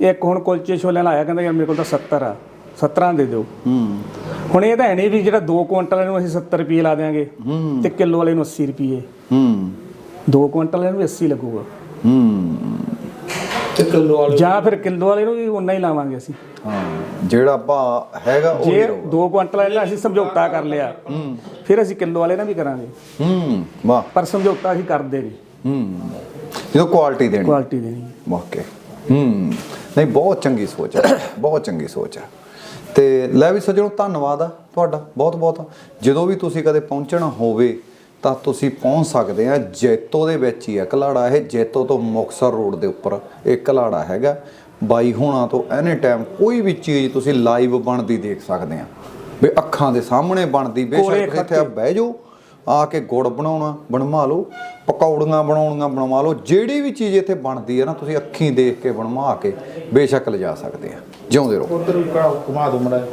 ਇੱਕ ਹੁਣ ਕੁਲਚੇ ਛੋਲੇ ਲਾਇਆ ਕਹਿੰਦਾ ਯਾਰ ਮੇਰੇ ਕੋਲ ਤਾਂ 70 ਆ 17 ਦੇ ਦਿਓ। ਹੂੰ। ਹੁਣ ਇਹ ਤਾਂ ਹੈ ਨਹੀਂ ਵੀ ਜਿਹੜਾ 2 ਕੁਇੰਟਲ ਨੂੰ ਅਸੀਂ 70 ਰੁਪਏ ਲਾ ਦੇਾਂਗੇ ਤੇ ਕਿਲੋ ਵਾਲੇ ਨੂੰ 80 ਰੁਪਏ। ਹੂੰ। 2 ਕੁਇੰਟਲ ਇਹਨੂੰ 80 ਲੱਗੂਗਾ। ਹੂੰ। ਤੇ ਕਿਲੋ ਵਾਲੇ ਜਾਂ ਫਿਰ ਕਿਲੋ ਵਾਲੇ ਨੂੰ ਵੀ ਉਨਾ ਹੀ ਲਾਵਾਂਗੇ ਅਸੀਂ। ਹਾਂ ਜਿਹੜਾ ਆਪਾਂ ਹੈਗਾ ਉਹ ਜੇ 2 ਕੁਆਂਟਲ ਵਾਲੇ ਅਸੀਂ ਸਮਝੌਤਾ ਕਰ ਲਿਆ ਫਿਰ ਅਸੀਂ ਕਿਲੋ ਵਾਲੇ ਨਾਲ ਵੀ ਕਰਾਂਗੇ। ਹੂੰ ਵਾਹ। ਪਰ ਸਮਝੌਤਾ ਅਸੀਂ ਕਰਦੇ ਨਹੀਂ ਹੂੰ। ਜਦੋਂ ਕੁਆਲਿਟੀ ਦੇਣੀ। ਕੁਆਲਿਟੀ ਦੇਣੀ। ਵਾਕੇ ਹੂੰ। ਨਹੀਂ ਬਹੁਤ ਚੰਗੀ ਸੋਚ ਹੈ। ਬਹੁਤ ਚੰਗੀ ਸੋਚ ਹੈ। ਤੇ ਲੈ ਵੀ ਸੱਜਣੋ ਧੰਨਵਾਦ ਆ ਤੁਹਾਡਾ। ਬਹੁਤ ਬਹੁਤ। ਜਦੋਂ ਵੀ ਤੁਸੀਂ ਕਦੇ ਪਹੁੰਚਣਾ ਹੋਵੇ ਤਾਂ ਤੁਸੀਂ ਪਹੁੰਚ ਸਕਦੇ ਆ। ਜੈਤੋ ਦੇ ਵਿੱਚ ਹੀ ਆ ਕਲਾੜਾ ਇਹ ਜੈਤੋ ਤੋਂ ਮੁਕਸਰ ਰੋਡ ਦੇ ਉੱਪਰ ਇਹ ਕਲਾੜਾ ਹੈਗਾ। ਬਾਈ ਹੋਣਾ ਤੋਂ ਐਨੀ ਟਾਈਮ ਕੋਈ ਵੀ ਚੀਜ਼ ਤੁਸੀਂ ਲਾਈਵ ਬਣਦੀ ਦੇਖ ਸਕਦੇ ਆ। ਵੀ ਅੱਖਾਂ ਦੇ ਸਾਹਮਣੇ ਬਣਦੀ। ਬੇਸ਼ੱਕ ਇੱਥੇ ਆ ਬਹਿ ਜਾਓ। ਆ ਕੇ ਗੁੜ ਬਣਾਉਣਾ, ਬਣਵਾ ਲਓ, ਪਕੌੜੀਆਂ ਬਣਾਉਣੀਆਂ ਬਣਵਾ ਲਓ, ਜਿਹੜੀ ਵੀ ਚੀਜ਼ ਇੱਥੇ ਬਣਦੀ ਹੈ ਨਾ, ਤੁਸੀਂ ਅੱਖੀਂ ਦੇਖ ਕੇ ਬਣਵਾ ਕੇ ਬੇਸ਼ੱਕ ਲਿਜਾ ਸਕਦੇ ਆ। ਜਿਉਂਦੇ ਰਹੋ। ਉਧਰ ਘੁਮਾ ਦੋ ਮੜਾ